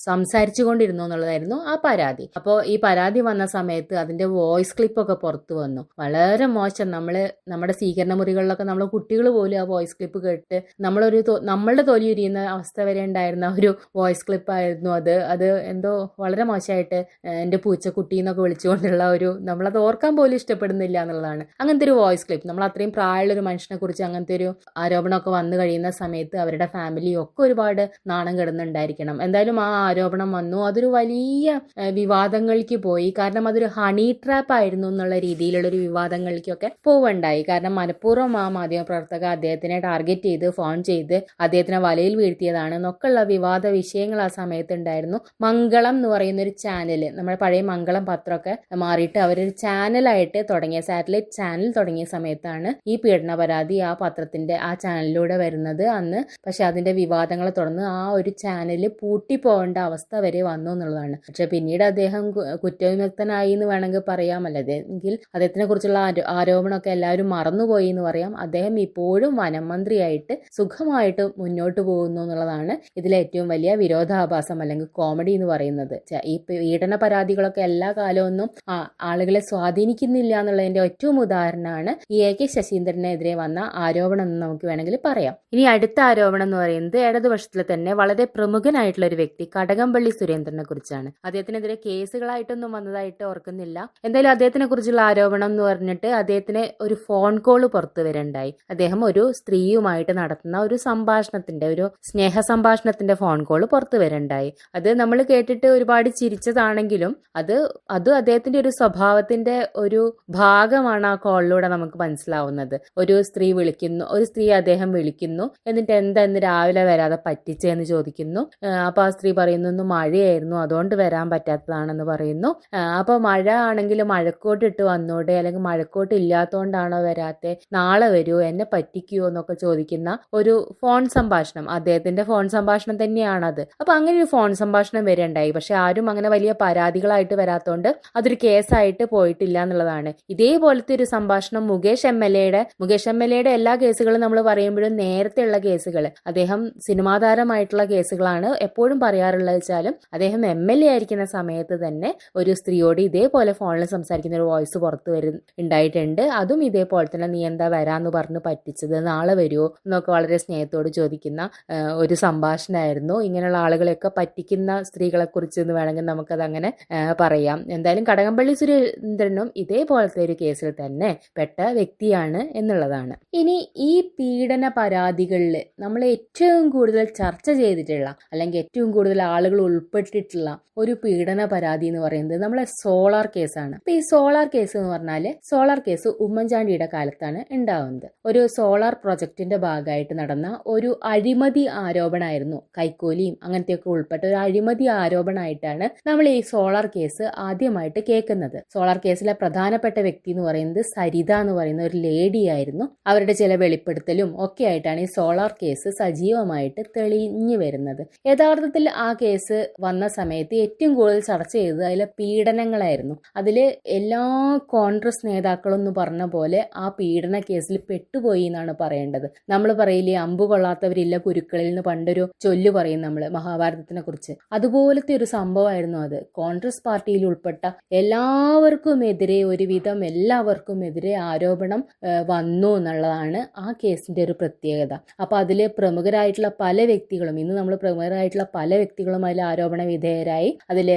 സംസാരിച്ചു കൊണ്ടിരുന്നു എന്നുള്ളതായിരുന്നു ആ പരാതി. അപ്പോൾ ഈ പരാതി വന്ന സമയത്ത് അതിന്റെ വോയിസ് ക്ലിപ്പൊക്കെ പുറത്തു വന്നു. വളരെ മോശം. നമ്മൾ നമ്മുടെ സ്വീകരണ മുറികളിലൊക്കെ നമ്മൾ കുട്ടികൾ പോലും ആ വോയിസ് ക്ലിപ്പ് കേട്ട് നമ്മളൊരു നമ്മളുടെ തൊലി ഉരിയുന്ന അവസ്ഥ വരെ ഉണ്ടായിരുന്ന ഒരു വോയിസ് ക്ലിപ്പ് ആയിരുന്നു അത്. അത് എന്തോ വളരെ മോശമായിട്ട് എന്റെ പൂച്ചക്കുട്ടി എന്നൊക്കെ വിളിച്ചുകൊണ്ടുള്ള ഒരു നമ്മളത് ഓർക്കാൻ പോലും ഇഷ്ടപ്പെടുന്നില്ല എന്നുള്ളതാണ്. അങ്ങനത്തെ ഒരു വോയിസ് ക്ലിപ്പ് നമ്മൾ അത്രയും പ്രായമുള്ള ഒരു മനുഷ്യനെ കുറിച്ച് അങ്ങനത്തെ ഒരു ആരോപണമൊക്കെ വന്നു കഴിയുന്ന സമയത്ത് അവരുടെ ഫാമിലിയും ഒക്കെ ഒരുപാട് നാണം കിടന്നുണ്ടായിരിക്കണം. എന്തായാലും ആ ആരോപണം വന്നു. അതൊരു വലിയ വിവാദങ്ങൾക്ക് പോയി. കാരണം അതൊരു ഹണി ട്രാപ്പ് ആയിരുന്നു എന്നുള്ള രീതിയിലുള്ളൊരു വിവാദങ്ങൾക്കൊക്കെ പോവുണ്ടായി. കാരണം മനഃപൂർവം ആ മാധ്യമപ്രവർത്തക അദ്ദേഹത്തിനെ ടാർഗറ്റ് ചെയ്ത് ഫോൺ ചെയ്ത് അദ്ദേഹത്തിനെ വലയിൽ വീഴ്ത്തിയതാണ് എന്നൊക്കെയുള്ള വിവാദ വിഷയങ്ങൾ ആ സമയത്ത് ഉണ്ടായിരുന്നു മംഗളം എന്ന് പറയുന്ന ഒരു ചാനൽ നമ്മുടെ പഴയ മംഗളം പത്രമൊക്കെ മാറിയിട്ട് അവരൊരു ചാനലായിട്ട് തുടങ്ങിയ സാറ്റലൈറ്റ് ചാനൽ തുടങ്ങിയ സമയത്താണ് ഈ പീഡന പരാതി ആ പത്രത്തിന്റെ ആ ചാനലിലൂടെ വരുന്നത്. അന്ന് പക്ഷെ അതിന്റെ വിവാദങ്ങളെ തുടർന്ന് ആ ഒരു ചാനൽ പൂട്ടിപ്പോകേണ്ട അവസ്ഥ വരെ വന്നു എന്നുള്ളതാണ്. പക്ഷെ പിന്നീട് അദ്ദേഹം കുറ്റവിമുക്തനായി എന്ന് വേണമെങ്കിൽ പറയാമല്ലോ. എങ്കിൽ അദ്ദേഹത്തിനെ കുറിച്ചുള്ള ആരോ- ആരോപണമൊക്കെ എല്ലാവരും മറന്നുപോയി എന്ന് പറയാം. അദ്ദേഹം ഇപ്പോഴും വനം മന്ത്രിയായിട്ട് സുഖമായിട്ട് മുന്നോട്ട് പോകുന്നു എന്നുള്ളതാണ് ഇതിലെ ഏറ്റവും വലിയ വിരോധാഭാസം അല്ലെങ്കിൽ കോമഡി എന്ന് പറയുന്നത്. ഈ പീഡന പരാതികളൊക്കെ എല്ലാ കാലമൊന്നും ആളുകളെ സ്വാധീനിക്കുന്നില്ല എന്നുള്ളതിന്റെ ഏറ്റവും ഉദാഹരണമാണ് ഈ എ കെ ശശീന്ദ്രനെതിരെ വന്ന ആരോപണം എന്ന് നമുക്ക് വേണമെങ്കിൽ പറയാം. ഇനി അടുത്ത ആരോപണം എന്ന് പറയുന്നത് ഇടതുപക്ഷത്തിൽ തന്നെ വളരെ പ്രമുഖനായിട്ടുള്ള ഒരു വ്യക്തി കടകംപള്ളി സുരേന്ദ്രനെ കുറിച്ചാണ്. അദ്ദേഹത്തിനെതിരെ കേസുകളായിട്ടൊന്നും വന്നതായിട്ട് ഓർക്കുന്നില്ല. എന്തായാലും അദ്ദേഹത്തിനെ കുറിച്ചുള്ള ആരോപണം എന്ന് പറഞ്ഞിട്ട് അദ്ദേഹത്തിന് ഒരു ഫോൺ കോൾ പുറത്തു വരണ്ടായി. അദ്ദേഹം ഒരു സ്ത്രീയുമായിട്ട് നടത്തുന്ന ഒരു സംഭാഷണത്തിന്റെ ഒരു സ്നേഹ സംഭാഷണത്തിന്റെ ഫോൺ കോൾ പുറത്തു വരണ്ടായി. അത് നമ്മൾ കേട്ടിട്ട് ഒരുപാട് ചിരിച്ചതാണെങ്കിലും അത് അത് അദ്ദേഹത്തിന്റെ ഒരു സ്വഭാവത്തിന്റെ ഒരു ഭാഗമാണ് ആ കോളിലൂടെ നമുക്ക് മനസ്സിലാവുന്നത്. ഒരു സ്ത്രീ വിളിക്കുന്നു ഒരു സ്ത്രീ അദ്ദേഹം വിളിക്കുന്നു എന്നിട്ട് എന്താ ഇന്ന് രാവിലെ വരാതെ പറ്റിച്ചെന്ന് ചോദിക്കുന്നു. അപ്പോൾ അപ്പൊ ആ സ്ത്രീ പറയുന്നു "ഇന്ന് മഴയായിരുന്നു അതുകൊണ്ട് വരാൻ പറ്റാത്തതാണെന്ന് പറയുന്നു. അപ്പോൾ അപ്പൊ മഴ ആണെങ്കിൽ മഴക്കോട്ട് ഇട്ട് വന്നോട്ടെ അല്ലെങ്കിൽ മഴക്കോട്ട് ഇല്ലാത്തോണ്ടാണോ വരാത്തെ നാളെ വരുമോ എന്നെ പറ്റിക്കുമോ എന്നൊക്കെ ചോദിക്കുന്ന ഒരു ഫോൺ സംഭാഷണം. അദ്ദേഹത്തിന്റെ ഫോൺ സംഭാഷണം തന്നെയാണത്. അപ്പോൾ അങ്ങനെ ഒരു ഫോൺ സംഭാഷണം വരണ്ടായി. പക്ഷെ ആരും അങ്ങനെ വലിയ പരാതികളായിട്ട് വരാത്തോണ്ട് അതൊരു കേസായിട്ട് പോയിട്ടില്ല എന്നുള്ളതാണ്. ഇതേപോലത്തെ ഒരു സംഭാഷണം മുകേഷ് എം എൽ എയുടെ മുകേഷ് എം എൽ എയുടെ എല്ലാ കേസുകളും നമ്മൾ പറയുമ്പോഴും നേരത്തെയുള്ള കേസുകൾ അദ്ദേഹം സിനിമാ താരമായിട്ടുള്ള കേസുകളാണ് എപ്പോഴും പറയാറുള്ളത് വെച്ചാലും അദ്ദേഹം എം എൽ എ ആയിരിക്കുന്ന സമയത്ത് തന്നെ ഒരു സ്ത്രീയോട് ഇതേപോലെ ഫോണിൽ സംസാരിക്കുന്ന ഒരു വോയിസ് പുറത്തു വരും ഉണ്ടായിട്ടുണ്ട്. അതും ഇതേപോലെ തന്നെ നീ എന്താ വരാന്ന് പറഞ്ഞ് പറ്റിച്ചത്? നാളെ വരുമോ എന്നൊക്കെ വളരെ സ്നേഹത്തോട് ചോദിക്കുന്ന ഒരു സംഭാഷണമായിരുന്നു ഇങ്ങനെയുള്ള ആളുകളെയൊക്കെ പറ്റിക്കുന്ന സ്ത്രീകളെ കുറിച്ച് എന്ന് വേണമെങ്കിൽ നമുക്കത് അങ്ങനെ പറയാം. എന്തായാലും കടകംപള്ളി സുരേന്ദ്രനും ഇതേപോലത്തെ ഒരു കേസിൽ തന്നെ പെട്ട വ്യക്തിയാണ് എന്നുള്ളതാണ്. ഇനി ഈ പീഡന പരാതികളിൽ നമ്മൾ ഏറ്റവും കൂടുതൽ ചർച്ച ചെയ്തിട്ടുള്ള അല്ലെങ്കിൽ ഏറ്റവും കൂടുതൽ ആളുകൾ ഉൾപ്പെട്ടിട്ടുള്ള ഒരു പീഡന പരാതി എന്ന് പറയുന്നത് നമ്മളെ സോളാർ കേസാണ് അപ്പൊ ഈ സോളാർ കേസ് എന്ന് പറഞ്ഞാൽ സോളാർ കേസ് ഉമ്മൻചാണ്ടിയുടെ കാലത്താണ് ഉണ്ടാവുന്നത്. ഒരു സോളാർ പ്രൊജക്ടിന്റെ ഭാഗമായിട്ട് നടന്ന ഒരു അഴിമതി ആരോപണമായിരുന്നു കൈക്കൂലിയും അങ്ങനത്തെയൊക്കെ ഉൾപ്പെട്ട ഒരു അഴിമതി ആരോപണമായിട്ടാണ് നമ്മൾ ഈ സോളാർ കേസ് ആദ്യമായിട്ട് കേൾക്കുന്നത്. സോളാർ കേസിലെ പ്രധാനപ്പെട്ട വ്യക്തി എന്ന് പറയുന്നത് സരിത എന്ന് പറയുന്ന ഒരു ലേഡി ആയിരുന്നു. അവരുടെ ചില വെളിപ്പെടുത്തലും ഒക്കെ ആയിട്ടാണ് ഈ സോളാർ കേസ് സജീവമായിട്ട് തെളിഞ്ഞു വരുന്നത്. യഥാർത്ഥത്തിൽ ആ കേസ് വന്ന സമയത്ത് ഏറ്റവും കൂടുതൽ ചർച്ച ചെയ്തത് അതിലെ പീഡനങ്ങളായിരുന്നു. അതിൽ എല്ലാ കോൺഗ്രസ് നേതാക്കളും എന്ന് പറഞ്ഞ പോലെ ആ പീഡന കേസിൽ പെട്ടുപോയി എന്നാണ് പറയേണ്ടത്. നമ്മൾ പറയില്ലേ അമ്പു കൊള്ളാത്തവരില്ല കുരുക്കളിൽ നിന്ന് പണ്ടൊരു ചൊല്ല് പറയും നമ്മൾ മഹാഭാരതത്തിനെ കുറിച്ച്. അതുപോലത്തെ ഒരു സംഭവമായിരുന്നു അത്. കോൺഗ്രസ് പാർട്ടിയിൽ ഉൾപ്പെട്ട എല്ലാവർക്കുമെതിരെ ഒരുവിധം എല്ലാവർക്കും എതിരെ ആരോപണം വന്നു എന്നുള്ളതാണ് ആ കേസിന്റെ ഒരു പ്രത്യേകത. അപ്പൊ അതിൽ പ്രമുഖരായിട്ടുള്ള പല വ്യക്തികളും ഇന്ന് നമ്മൾ പ്രമുഖരായിട്ടുള്ള പല വ്യക്തികളും അതിൽ ആരോപണ വിധേയരായി. അതിൽ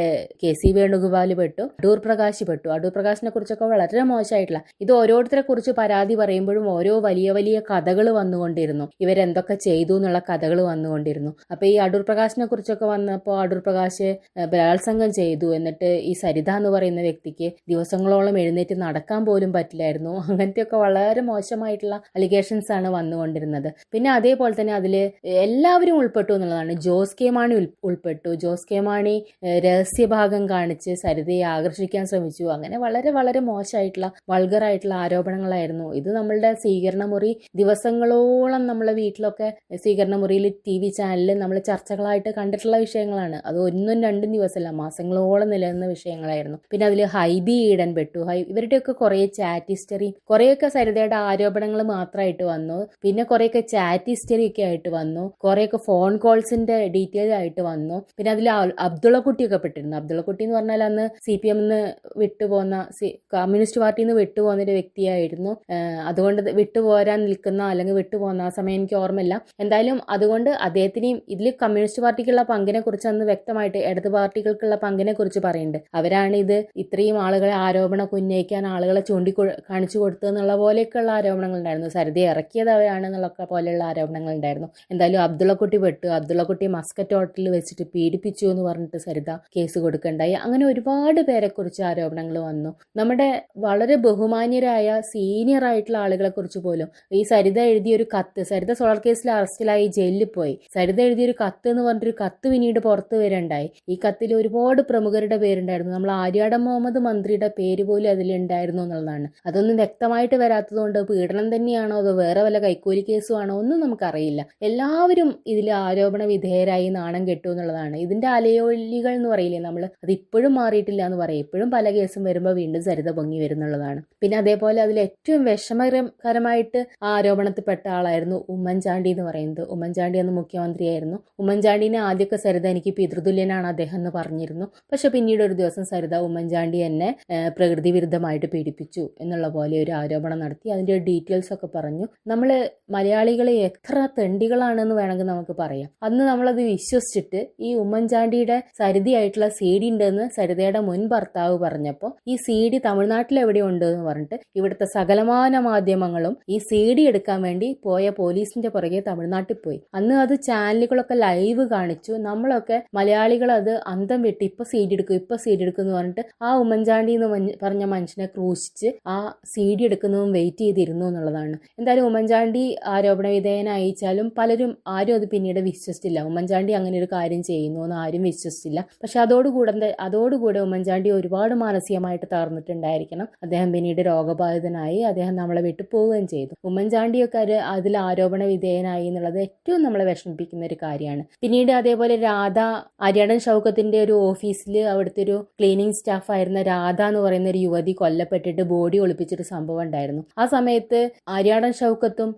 കെ സി വേണുഗോപാൽ പെട്ടു അടൂർ പ്രകാശ് പെട്ടു. അടൂർ പ്രകാശിനെ കുറിച്ചൊക്കെ വളരെ മോശമായിട്ടുള്ള ഇത് ഓരോരുത്തരെ കുറിച്ച് പരാതി പറയുമ്പോഴും ഓരോ വലിയ വലിയ കഥകൾ വന്നുകൊണ്ടിരുന്നു. ഇവരെന്തൊക്കെ ചെയ്തു എന്നുള്ള കഥകൾ വന്നുകൊണ്ടിരുന്നു. അപ്പൊ ഈ അടൂർ പ്രകാശിനെ കുറിച്ചൊക്കെ വന്നപ്പോൾ അടൂർ പ്രകാശ് ബലാത്സംഗം ചെയ്തു. എന്നിട്ട് ഈ സരിത എന്ന് പറയുന്ന വ്യക്തിക്ക് ദിവസങ്ങളോളം എഴുന്നേറ്റ് നടക്കാൻ പോലും പറ്റില്ലായിരുന്നു. അങ്ങനത്തെയൊക്കെ വളരെ മോശമായിട്ടുള്ള അലിഗേഷൻസ് ആണ് വന്നുകൊണ്ടിരുന്നത്. പിന്നെ അതേപോലെ തന്നെ അതിൽ എല്ലാവരും ഉൾപ്പെട്ടു എന്നുള്ളതാണ്. ജോസ് കെ മാണി ഉൾപ്പെട്ടു. ജോസ് കെ മാണി രഹസ്യഭാഗം കാണിച്ച് സരിതയെ ആകർഷിക്കാൻ ശ്രമിച്ചു. അങ്ങനെ വളരെ വളരെ മോശമായിട്ടുള്ള വൾഗറായിട്ടുള്ള ആരോപണങ്ങളായിരുന്നു. ഇത് നമ്മളുടെ സ്വീകരണ മുറി ദിവസങ്ങളോളം നമ്മളെ വീട്ടിലൊക്കെ സ്വീകരണ മുറിയിൽ ടി വി ചാനലിൽ നമ്മൾ ചർച്ചകളായിട്ട് കണ്ടിട്ടുള്ള വിഷയങ്ങളാണ്. അത് ഒന്നും രണ്ടും ദിവസമല്ല മാസങ്ങളോളം നിലനിന്ന വിഷയങ്ങളായിരുന്നു. പിന്നെ അതിൽ ഹൈബി ഈടൻ പെട്ടു. ഹൈ ഇവരുടെയൊക്കെ കുറേ ചാറ്റ് ഹിസ്റ്ററി കുറേയൊക്കെ സരിതയുടെ ആരോപണങ്ങൾ മാത്രമായിട്ട് വന്നു. പിന്നെ കുറേയൊക്കെ ചാറ്റ് ഹിസ്റ്ററി ഒക്കെ ആയിട്ട് വന്നു. കുറേയൊക്കെ ഫോൺ കോൾസിന്റെ ഡീറ്റെയിൽ ആയിട്ട് വന്നു. പിന്നെ അതിൽ അബ്ദുള്ളക്കുട്ടിയൊക്കെ പെട്ടിരുന്നു. അബ്ദുള്ളക്കുട്ടി എന്ന് പറഞ്ഞാൽ അന്ന് സി പി എമ്മിന്ന് വിട്ടുപോകുന്ന സി കമ്മ്യൂണിസ്റ്റ് പാർട്ടിയിൽ നിന്ന് വിട്ടുപോകുന്ന ഒരു വ്യക്തിയായിരുന്നു അതുകൊണ്ട് വിട്ടുപോരാൻ നിൽക്കുന്ന അല്ലെങ്കിൽ വിട്ടുപോകുന്ന ആ സമയം എനിക്ക് ഓർമ്മയില്ല. എന്തായാലും അതുകൊണ്ട് അദ്ദേഹത്തിനെയും ഇതിൽ കമ്മ്യൂണിസ്റ്റ് പാർട്ടിക്കുള്ള പങ്കിനെ കുറിച്ച് അന്ന് വ്യക്തമായിട്ട് ഇടത് പാർട്ടികൾക്കുള്ള പങ്കിനെ കുറിച്ച് പറയുന്നുണ്ട് അവരാണ് ഇത് ഇത്രയും ആളുകളെ ആരോപണം ഉന്നയിക്കാൻ ആളുകളെ ചൂണ്ടി കാണിച്ചു കൊടുത്തതെന്നുള്ള പോലെയൊക്കെയുള്ള ആരോപണങ്ങൾ ഉണ്ടായിരുന്നു സരിത ഇറക്കിയത് അവരാണെന്നുള്ള പോലെയുള്ള ആരോപണങ്ങൾ. ഉണ്ടായിരുന്നു എന്തായാലും അബ്ദുള്ളക്കുട്ടി വെട്ടു അബ്ദുള്ളക്കുട്ടി മസ്കറ്റ് ഹോട്ടലിൽ വെച്ചിട്ട് പീഡിപ്പിച്ചു എന്ന് പറഞ്ഞിട്ട് സരിത കേസ് കൊടുക്കണ്ടായി. അങ്ങനെ ഒരുപാട് പേരെ കുറിച്ച് ആരോപണങ്ങൾ വന്നു. നമ്മുടെ വളരെ ബഹുമാന്യരായ സീനിയർ ആയിട്ടുള്ള ആളുകളെ കുറിച്ച് പോലും ഈ സരിത എഴുതിയ ഒരു കത്ത് സരിത സോളർ കേസിൽ അറസ്റ്റിലായി ജയിലിൽ പോയി. സരിത എഴുതിയ ഒരു കത്ത് എന്ന് പറഞ്ഞിട്ടൊരു കത്ത് പിന്നീട് പുറത്തു വരണ്ടായി. ഈ കത്തിൽ ഒരുപാട് പ്രമുഖരുടെ പേരുണ്ടായിരുന്നു. നമ്മൾ ആര്യാടൻ മുഹമ്മദ് മന്ത്രിയുടെ പേര് പോലും അതിലുണ്ടായിരുന്നു എന്നുള്ളതാണ്. അതൊന്നും വ്യക്തമായിട്ട് വരാത്തതുകൊണ്ട് പീഡനം തന്നെയാണോ അതോ വേറെ വല്ല കൈക്കൂലി കേസുമാണോ ഒന്നും നമുക്കറിയില്ല എല്ലാവരും ഇതിൽ ആരോപണ വിധേയരായി നാണം കെട്ടു എന്നുള്ളതാണ്. ഇതിന്റെ അലയോലികൾ എന്ന് പറയില്ലേ നമ്മൾ അത് ഇപ്പോഴും മാറിയിട്ടില്ല എന്ന് പറയും. ഇപ്പോഴും പല കേസും വരുമ്പോൾ വീണ്ടും സരിത പൊങ്ങി വരുന്നുള്ളതാണ്. പിന്നെ അതേപോലെ അതിൽ ഏറ്റവും വിഷമകരമായിട്ട് ആരോപണത്തിൽപ്പെട്ട ആളായിരുന്നു ഉമ്മൻചാണ്ടി എന്ന് പറയുന്നത്. ഉമ്മൻചാണ്ടി അന്ന് മുഖ്യമന്ത്രിയായിരുന്നു. ഉമ്മൻചാണ്ടിനെ ആദ്യമൊക്കെ സരിത എനിക്ക് പിതൃതുല്യനാണ് അദ്ദേഹം എന്ന് പറഞ്ഞിരുന്നു. പക്ഷെ പിന്നീട് ഒരു ദിവസം സരിത ഉമ്മൻചാണ്ടി എന്നെ പ്രകൃതി വിരുദ്ധമായിട്ട് പീഡിപ്പിച്ചു എന്നുള്ള പോലെ ഒരു ആരോപണം നടത്തി. അതിന്റെ ഡീറ്റെയിൽസ് ഒക്കെ പറഞ്ഞു. നമ്മൾ മലയാളികളെ എത്ര തെണ്ടികളാണെന്ന് വേണമെങ്കിൽ നമുക്ക് പറയാം. അന്ന് നമ്മളത് വിശ്വസിച്ചിട്ട് ഈ ഉമ്മൻചാണ്ടിയുടെ സരിതയായിട്ടുള്ള സി ഡി ഉണ്ടെന്ന് സരിതയുടെ മുൻ ഭർത്താവ് പറഞ്ഞപ്പോൾ ഈ സീഡി തമിഴ്നാട്ടിൽ എവിടെ ഉണ്ട് എന്ന് പറഞ്ഞിട്ട് ഇവിടുത്തെ സകലമാന മാധ്യമങ്ങളും ഈ സീഡി എടുക്കാൻ വേണ്ടി പോയ പോലീസിന്റെ പുറകെ തമിഴ്നാട്ടിൽ പോയി. അന്ന് അത് ചാനലുകളൊക്കെ ലൈവ് കാണിച്ചു. നമ്മളൊക്കെ മലയാളികൾ അത് അന്തം വിട്ട് ഇപ്പൊ സി ഡി എടുക്കും ഇപ്പൊ സി ഡി എടുക്കും എന്ന് പറഞ്ഞിട്ട് ആ ഉമ്മൻചാണ്ടി എന്ന് പറഞ്ഞ മനുഷ്യനെ ക്രൂശിച്ച് ആ സീഡി എടുക്കുന്നതും വെയിറ്റ് ചെയ്തിരുന്നു എന്നുള്ളതാണ്. എന്തായാലും ഉമ്മൻചാണ്ടി ആരോപണ വിധേയനായിച്ചാലും പലരും ആരും അത് പിന്നീട് വിശ്വസിച്ചില്ല. ഉമ്മൻചാണ്ടി അങ്ങനെ ഒരു കാര്യം ചെയ്യുന്നു എന്ന് ആരും വിശ്വസിച്ചില്ല. പക്ഷെ അതോടുകൂടെ അതോടുകൂടെ ഉമ്മൻചാണ്ടി ഒരുപാട് മാനസികമായിട്ട് തകർന്നിട്ടുണ്ടായിരിക്കണം. അദ്ദേഹം പിന്നീട് രോഗബാധിതനായി അദ്ദേഹം നമ്മളെ വിട്ടു പോവുകയും ചെയ്തു. ഉമ്മൻചാണ്ടിയൊക്കെ ഒരു അതിൽ ആരോപണ വിധേയനായി എന്നുള്ളത് ഏറ്റവും നമ്മളെ വിഷമിപ്പിക്കുന്ന ഒരു കാര്യമാണ്. പിന്നീട് അതേപോലെ രാധ അരിയാടൻ ഷൗക്കത്തിന്റെ ഒരു ഓഫീസിൽ അവിടുത്തെ ഒരു ക്ലീനിങ് സ്റ്റാഫ് ആയിരുന്ന രാധ എന്ന് പറയുന്ന ഒരു യുവതി കൊല്ലപ്പെട്ടിട്ട് ബോഡി ഒളിപ്പിച്ചൊരു സംഭവം ഉണ്ടായിരുന്നു. ആ സമയത്ത് ആര്യാടൻ ഷൗക്കത്തും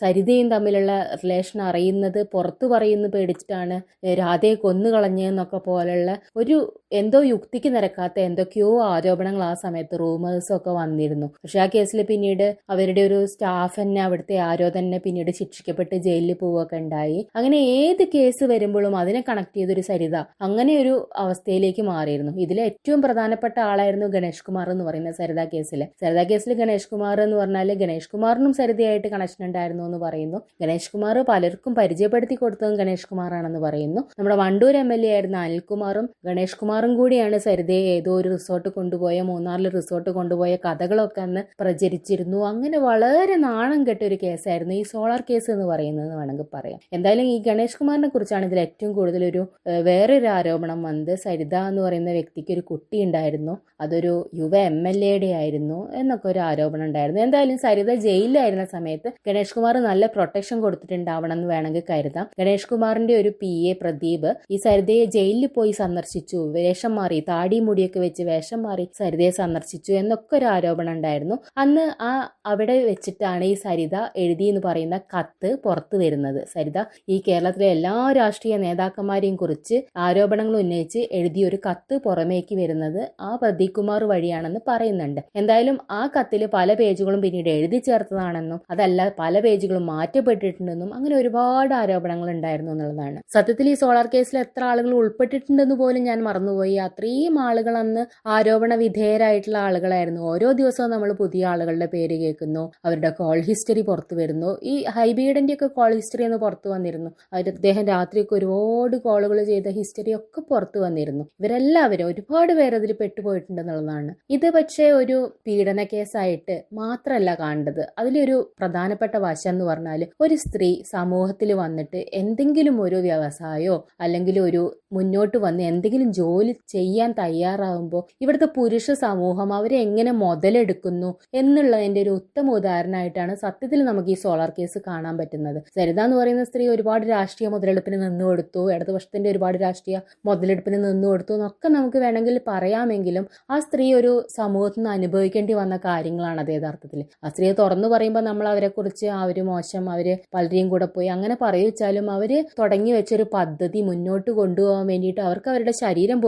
സരിതയും തമ്മിലുള്ള റിലേഷൻ അറിയുന്നത് പുറത്തു പറയുന്നു പേടിച്ചിട്ടാണ് രാധയെ കൊന്നു കളഞ്ഞതെന്നൊക്കെ പോലെയുള്ള ഒരു എന്തോ യുക്തിക്ക് നിരക്കാത്ത എന്തൊക്കെയോ ആരോപണങ്ങൾ ആ സമയത്ത് റൂമേഴ്സും ഒക്കെ വന്നിരുന്നു. പക്ഷെ ആ കേസിൽ പിന്നീട് അവരുടെ ഒരു സ്റ്റാഫ് തന്നെ അവിടുത്തെ ആരോ തന്നെ പിന്നീട് ശിക്ഷിക്കപ്പെട്ട് ജയിലിൽ പോവുകയൊക്കെ ഉണ്ടായി. അങ്ങനെ ഏത് കേസ് വരുമ്പോഴും അതിനെ കണക്ട് ചെയ്തൊരു സരിത അങ്ങനെ ഒരു അവസ്ഥയിലേക്ക് മാറിയിരുന്നു. ഇതിലെ ഏറ്റവും പ്രധാനപ്പെട്ട ആളായിരുന്നു ഗണേഷ് കുമാർ എന്ന് പറയുന്ന സരിത കേസിൽ സരിത കേസിൽ ഗണേഷ് കുമാർ എന്ന് പറഞ്ഞാൽ ഗണേഷ് കുമാറിനും സരിതയായിട്ട് കണക്ഷൻ ഉണ്ടായിരുന്നു എന്ന് പറയുന്നു. ഗണേഷ് കുമാർ പലർക്കും പരിചയപ്പെടുത്തി കൊടുത്തതും ഗണേഷ് കുമാറാണെന്ന് പറയുന്നു. നമ്മുടെ വണ്ടൂർ എം എൽ എ ആയിരുന്ന അനിൽകുമാറും ഗണേഷ് കുമാറും കൂടിയാണ് സരിതയെ ഏതോ ഒരു റിസോർട്ട് കൊണ്ടുപോയ മൂന്നാറിൽ റിസോർട്ട് കൊണ്ടുപോയ കഥകളൊക്കെ അന്ന് പ്രചരിച്ചിരുന്നു. അങ്ങനെ വളരെ നാണം കെട്ട ഒരു കേസായിരുന്നു ഈ സോളാർ കേസ് എന്ന് പറയുന്നത് വേണമെങ്കിൽ പറയാം. എന്തായാലും ഈ ഗണേഷ് കുമാറിനെ കുറിച്ചാണ് ഇതിൽ ഏറ്റവും കൂടുതൽ ഒരു വേറൊരു ആരോപണം വന്നത്. സരിത എന്ന് പറയുന്ന വ്യക്തിക്ക് ഒരു കുട്ടി ഉണ്ടായിരുന്നു. അതൊരു യുവ എം എൽ എയുടെ ആയിരുന്നു എന്നൊക്കെ ഒരു ആരോപണം ഉണ്ടായിരുന്നു. എന്തായാലും സരിത ജയിലിലായിരുന്ന സമയത്ത് ഗണേഷ് കുമാർ നല്ല പ്രൊട്ടക്ഷൻ കൊടുത്തിട്ടുണ്ടാവണം എന്ന് വേണമെങ്കിൽ കരുതാം. ഗണേഷ് കുമാറിന്റെ ഒരു പി എ പ്രദീപ് ഈ സരിതയെ ജയിലിൽ പോയി സന്ദർശിച്ചു. വേഷം മാറി താടി മുടിയൊക്കെ വെച്ച് വേഷം മാറി സരിതയെ സന്ദർശിച്ചു എന്നൊക്കെ ഒരു ആരോപണം ഉണ്ടായിരുന്നു. അന്ന് ആ അവിടെ വെച്ചിട്ടാണ് ഈ സരിത എഴുതി എന്ന് പറയുന്ന കത്ത് പുറത്തു വരുന്നത്. സരിത ഈ കേരളത്തിലെ എല്ലാ രാഷ്ട്രീയ നേതാക്കന്മാരെയും കുറിച്ച് ആരോപണങ്ങൾ ഉന്നയിച്ച് എഴുതിയ ഒരു കത്ത് പുറമേക്ക് വരുന്നത് ആ പ്രദീപ് വഴിയാണെന്ന് പറയുന്നുണ്ട്. എന്തായാലും ആ കത്തിൽ പല പേജുകളും പിന്നീട് എഴുതി ചേർത്തതാണെന്നും അതല്ല പല പേജുകളും മാറ്റപ്പെട്ടിട്ടുണ്ടെന്നും അങ്ങനെ ഒരുപാട് ആരോപണങ്ങൾ ഉണ്ടായിരുന്നു എന്നുള്ളതാണ്. സത്യത്തിൽ ഈ സോളാർ കേസിൽ എത്ര ആളുകൾ ഉൾപ്പെട്ടിട്ടുണ്ടെന്ന് പോലും ഞാൻ മറന്നുപോയി. അത്രയും ആളുകൾ അന്ന് ആരോപണ വിധേയരായിട്ടുള്ള ആളുകളായിരുന്നു. ഓരോ ദിവസവും നമ്മൾ പുതിയ ആളുകളുടെ പേര് കേൾക്കുന്നു. അവരുടെ കോൾ ഹിസ്റ്ററി പുറത്തു വരുന്നു. ഈ ഹൈബീഡിന്റെ ഒക്കെ കോൾ ഹിസ്റ്ററി ഒന്ന് പുറത്തു വന്നിരുന്നു. അവർ അദ്ദേഹം രാത്രിയൊക്കെ ഒരുപാട് കോളുകൾ ചെയ്ത ഹിസ്റ്ററി ഒക്കെ പുറത്തു വന്നിരുന്നു. ഇവരെല്ലാവരും ഒരുപാട് പേര് അതിൽ പെട്ടുപോയിട്ടുണ്ടെന്നുള്ളതാണ്. ഇത് പക്ഷേ ഒരു പീഡന കേസായിട്ട് മാത്രമല്ല കാണേണ്ടത്. അതിലൊരു പ്രധാനപ്പെട്ട വശം എന്ന് പറഞ്ഞാൽ ഒരു സ്ത്രീ സമൂഹത്തിൽ വന്നിട്ട് എന്തെങ്കിലും ഒരു വ്യവസായമോ അല്ലെങ്കിൽ ഒരു മുന്നോട്ട് വന്ന് എന്തെങ്കിലും ജോലി ചെയ്യാൻ തയ്യാറാവുമ്പോൾ ഇവിടുത്തെ പുരുഷ സമൂഹം അവരെ എങ്ങനെ മുതലെടുക്കുന്നു എന്നുള്ളതിന്റെ ഒരു ഉത്തമ ഉദാഹരണമായിട്ടാണ് സത്യത്തിൽ നമുക്ക് ഈ സോളാർ കേസ് കാണാൻ പറ്റുന്നത്. സരിത എന്ന് പറയുന്ന സ്ത്രീ ഒരുപാട് രാഷ്ട്രീയ മുതലെടുപ്പിന് നിന്നു കൊടുത്തു ഇടതുപക്ഷത്തിന്റെ ഒരുപാട് രാഷ്ട്രീയ മുതലെടുപ്പിന് നിന്നു കൊടുത്തു എന്നൊക്കെ നമുക്ക് വേണമെങ്കിൽ പറയാമെങ്കിലും ആ സ്ത്രീ ഒരു സമൂഹത്തിൽ നിന്ന് അനുഭവിക്കേണ്ടി വന്ന കാര്യങ്ങളാണ് അത് യഥാർത്ഥത്തിൽ. ആ സ്ത്രീയെ തുറന്നു പറയുമ്പോൾ നമ്മൾ അവരെ കുറിച്ച് അവർ മോശം അവർ പലരെയും കൂടെ പോയി അങ്ങനെ പറയുവെച്ചാലും അവർ തുടങ്ങി വെച്ചൊരു പദ്ധതി മുന്നോട്ട് കൊണ്ടുപോകാൻ വേണ്ടിയിട്ട് അവർക്ക് അവരുടെ ശരീരം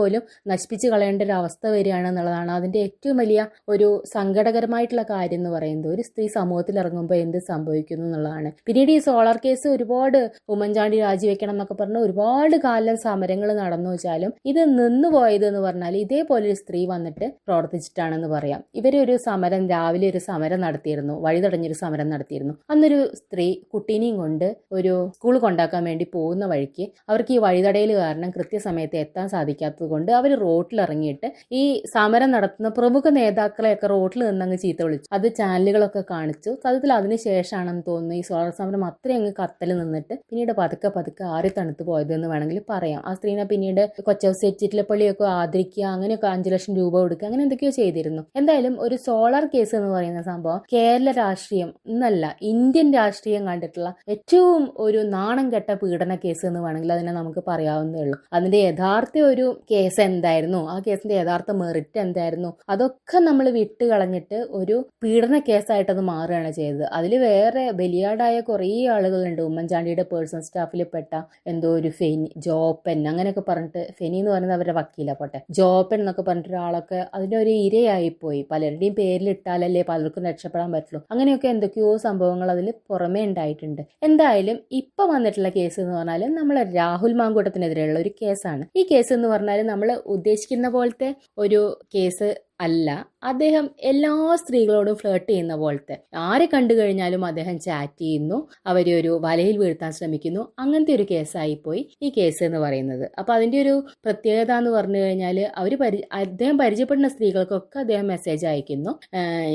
നശിപ്പിച്ച് കളയേണ്ട ഒരു അവസ്ഥ വരികയാണ് എന്നുള്ളതാണ്. അതിന്റെ ഏറ്റവും വലിയ ഒരു സങ്കടകരമായിട്ടുള്ള കാര്യം എന്ന് പറയുന്നത് ഒരു സ്ത്രീ സമൂഹത്തിൽ ഇറങ്ങുമ്പോൾ എന്ത് സംഭവിക്കുന്നു എന്നുള്ളതാണ്. പിന്നീട് ഈ സോളാർ കേസ് ഒരുപാട് ഉമ്മൻചാണ്ടി രാജിവെക്കണം എന്നൊക്കെ പറഞ്ഞ് ഒരുപാട് കാലം സമരങ്ങൾ നടന്നു വെച്ചാലും ഇത് നിന്നു പോയത് എന്ന് പറഞ്ഞാൽ ഇതേപോലെ ഒരു സ്ത്രീ വന്നിട്ട് പ്രവർത്തിച്ചിട്ടാണെന്ന് പറയാം. ഇവരൊരു സമരം രാവിലെ ഒരു സമരം നടത്തിയിരുന്നു. വഴി തടഞ്ഞൊരു സമരം നടത്തിയിരുന്നു. അന്നൊരു സ്ത്രീ കുട്ടീനെയും കൊണ്ട് ഒരു സ്കൂൾ കൊണ്ടാക്കാൻ വേണ്ടി പോകുന്ന വഴിക്ക് അവർക്ക് ഈ വഴിതടയിൽ കാരണം കൃത്യസമയത്ത് എത്താൻ സാധിക്കാത്തത് കൊണ്ട് അവർ റോട്ടിൽ ഇറങ്ങിയിട്ട് ഈ സമരം നടത്തുന്ന പ്രമുഖ നേതാക്കളെയൊക്കെ റോട്ടിൽ നിന്നങ്ങ് ചീത്ത വിളിച്ചു. അത് ചാനലുകളൊക്കെ കാണിച്ചു. സത്യത്തിൽ അതിനുശേഷമാണെന്ന് തോന്നുന്നു ഈ സോളർ സമരം അത്രയും അങ്ങ് കത്തൽ നിന്നിട്ട് പിന്നീട് പതുക്കെ പതുക്കെ ആറി തണുത്ത് പോയതെന്ന് വേണമെങ്കിൽ പറയാം. ആ സ്ത്രീനെ പിന്നീട് കൊച്ചൗസ് ചിറ്റിലപ്പള്ളിയൊക്കെ ആദരിക്കുക അങ്ങനെയൊക്കെ അഞ്ചു ലക്ഷം രൂപ കൊടുക്കുക അങ്ങനെ എന്തൊക്കെയോ ചെയ്തിരുന്നു. എന്തായാലും ഒരു സോളാർ കേസ് എന്ന് പറയുന്ന സംഭവം കേരള രാഷ്ട്രീയം എന്നല്ല ഇന്ത്യൻ രാഷ്ട്രീയം കണ്ടിട്ടുള്ള ഏറ്റവും ഒരു നാണം കെട്ട പീഡന കേസ് എന്ന് വേണമെങ്കിൽ അതിനെ നമുക്ക് പറയാവുന്നേ ഉള്ളൂ. അതിന്റെ യഥാർത്ഥ ഒരു കേസ് എന്തായിരുന്നു? ആ കേസിന്റെ യഥാർത്ഥ മെറിറ്റ് എന്തായിരുന്നു? അതൊക്കെ നമ്മൾ വിട്ട് കളഞ്ഞിട്ട് ഒരു പീഡന കേസായിട്ടത് മാറുകയാണ് ചെയ്തത്. അതിൽ വേറെ ബലിയാടായ കുറേ ആളുകളുണ്ട്. ഉമ്മൻചാണ്ടിയുടെ പേഴ്സണൽ സ്റ്റാഫിൽ പെട്ട എന്തോ ഒരു ഫെനി ജോപ്പൻ അങ്ങനെയൊക്കെ പറഞ്ഞിട്ട് ഫെനി എന്ന് പറയുന്നത് അവരുടെ വക്കീല പോട്ടെ. ജോപ്പൻ എന്നൊക്കെ പറഞ്ഞിട്ട് ഒരാളൊക്കെ അതിന്റെ ഒരു ഇരയായി പോയി പലരുടെയും പേരിലിട്ടാലല്ലേ പലർക്കും രക്ഷപ്പെടാൻ പറ്റുള്ളൂ. അങ്ങനെയൊക്കെ എന്തൊക്കെയോ സംഭവങ്ങൾ അതിൽ പുറമേ ഉണ്ടായിട്ടുണ്ട്. എന്തായാലും ഇപ്പൊ വന്നിട്ടുള്ള കേസ് എന്ന് പറഞ്ഞാൽ നമ്മൾ രാഹുൽ മാങ്കൂട്ടത്തിനെതിരെയുള്ള ഒരു കേസാണ് ഈ കേസ് എന്ന് പറഞ്ഞാൽ നമ്മൾ ഉദ്ദേശിക്കുന്ന പോലത്തെ ഒരു കേസ് അല്ല അദ്ദേഹം എല്ലാ സ്ത്രീകളോടും ഫ്ലേർട്ട് ചെയ്യുന്ന പോലത്തെ. ആരെ കണ്ടു കഴിഞ്ഞാലും അദ്ദേഹം ചാറ്റ് ചെയ്യുന്നു അവരെ ഒരു വലയിൽ വീഴ്ത്താൻ ശ്രമിക്കുന്നു. അങ്ങനത്തെ ഒരു കേസായി പോയി ഈ കേസ് എന്ന് പറയുന്നത്. അപ്പൊ അതിന്റെ ഒരു പ്രത്യേകത എന്ന് പറഞ്ഞു കഴിഞ്ഞാൽ അവർ അദ്ദേഹം പരിചയപ്പെടുന്ന സ്ത്രീകൾക്കൊക്കെ അദ്ദേഹം മെസ്സേജ് അയക്കുന്നു.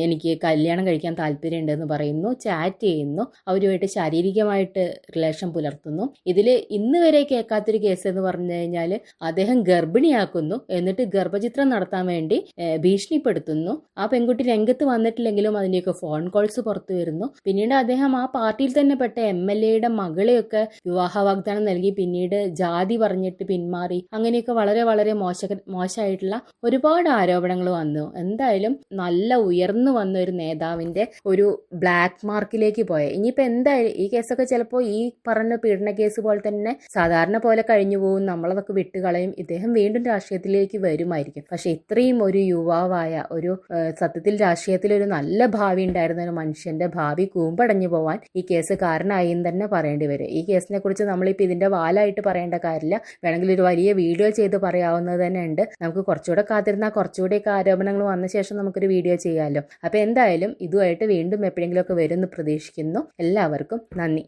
എനിക്ക് കല്യാണം കഴിക്കാൻ താല്പര്യമുണ്ട് എന്ന് പറയുന്നു ചാറ്റ് ചെയ്യുന്നു അവരുമായിട്ട് ശാരീരികമായിട്ട് റിലേഷൻ പുലർത്തുന്നു. ഇതിൽ ഇന്ന് വരെ കേൾക്കാത്തൊരു കേസ് എന്ന് പറഞ്ഞു കഴിഞ്ഞാൽ അദ്ദേഹം ഗർഭിണിയാക്കുന്നു. എന്നിട്ട് ഗർഭചിത്രം നടത്താൻ വേണ്ടി ഏഹ്, ഭീഷണിപ്പെടുത്തുന്നു. ആ പെൺകുട്ടി രംഗത്ത് വന്നിട്ടില്ലെങ്കിലും അതിന്റെയൊക്കെ ഫോൺ കോൾസ് പുറത്തു വരുന്നു. പിന്നീട് അദ്ദേഹം ആ പാർട്ടിയിൽ തന്നെ പെട്ട എം എൽ എയുടെ മകളെയൊക്കെ വിവാഹ വാഗ്ദാനം നൽകി. പിന്നീട് ജാതി പറഞ്ഞിട്ട് പിന്മാറി. അങ്ങനെയൊക്കെ വളരെ വളരെ മോശ മോശമായിട്ടുള്ള ഒരുപാട് ആരോപണങ്ങൾ വന്നു. എന്തായാലും നല്ല ഉയർന്നു വന്ന ഒരു നേതാവിന്റെ ഒരു ബ്ലാക്ക് മാർക്കിലേക്ക് പോയ. ഇനിയിപ്പോ എന്തായാലും ഈ കേസൊക്കെ ചിലപ്പോൾ ഈ പറഞ്ഞ പീഡന കേസ് പോലെ തന്നെ സാധാരണ പോലെ കഴിഞ്ഞു പോകും. നമ്മളതൊക്കെ വിട്ടുകളയും. ഇദ്ദേഹം വീണ്ടും രാഷ്ട്രീയത്തിലേക്ക് വരുമായിരിക്കും. പക്ഷെ ഇത്രയും ഒരു യുവാവായ ഒരു സത്യത്തിൽ രാഷ്ട്രീയത്തിൽ ഒരു നല്ല ഭാവി ഉണ്ടായിരുന്ന ഒരു മനുഷ്യന്റെ ഭാവി കൂമ്പടഞ്ഞു പോവാൻ ഈ കേസ് കാരണമായി എന്ന് തന്നെ പറയേണ്ടി വരും. ഈ കേസിനെ കുറിച്ച് നമ്മളിപ്പോൾ ഇതിന്റെ വാലായിട്ട് പറയേണ്ട കാര്യമില്ല. വേണമെങ്കിൽ ഒരു വലിയ വീഡിയോ ചെയ്ത് പറയാവുന്നത് തന്നെ ഉണ്ട്. നമുക്ക് കുറച്ചുകൂടെ കാത്തിരുന്നാൽ കുറച്ചുകൂടെയൊക്കെ ആരോപണങ്ങൾ വന്ന ശേഷം നമുക്കൊരു വീഡിയോ ചെയ്യാമല്ലോ അപ്പോൾ എന്തായാലും ഇതുമായിട്ട് വീണ്ടും എപ്പോഴെങ്കിലുമൊക്കെ വരുമെന്ന് പ്രതീക്ഷിക്കുന്നു. എല്ലാവർക്കും നന്ദി.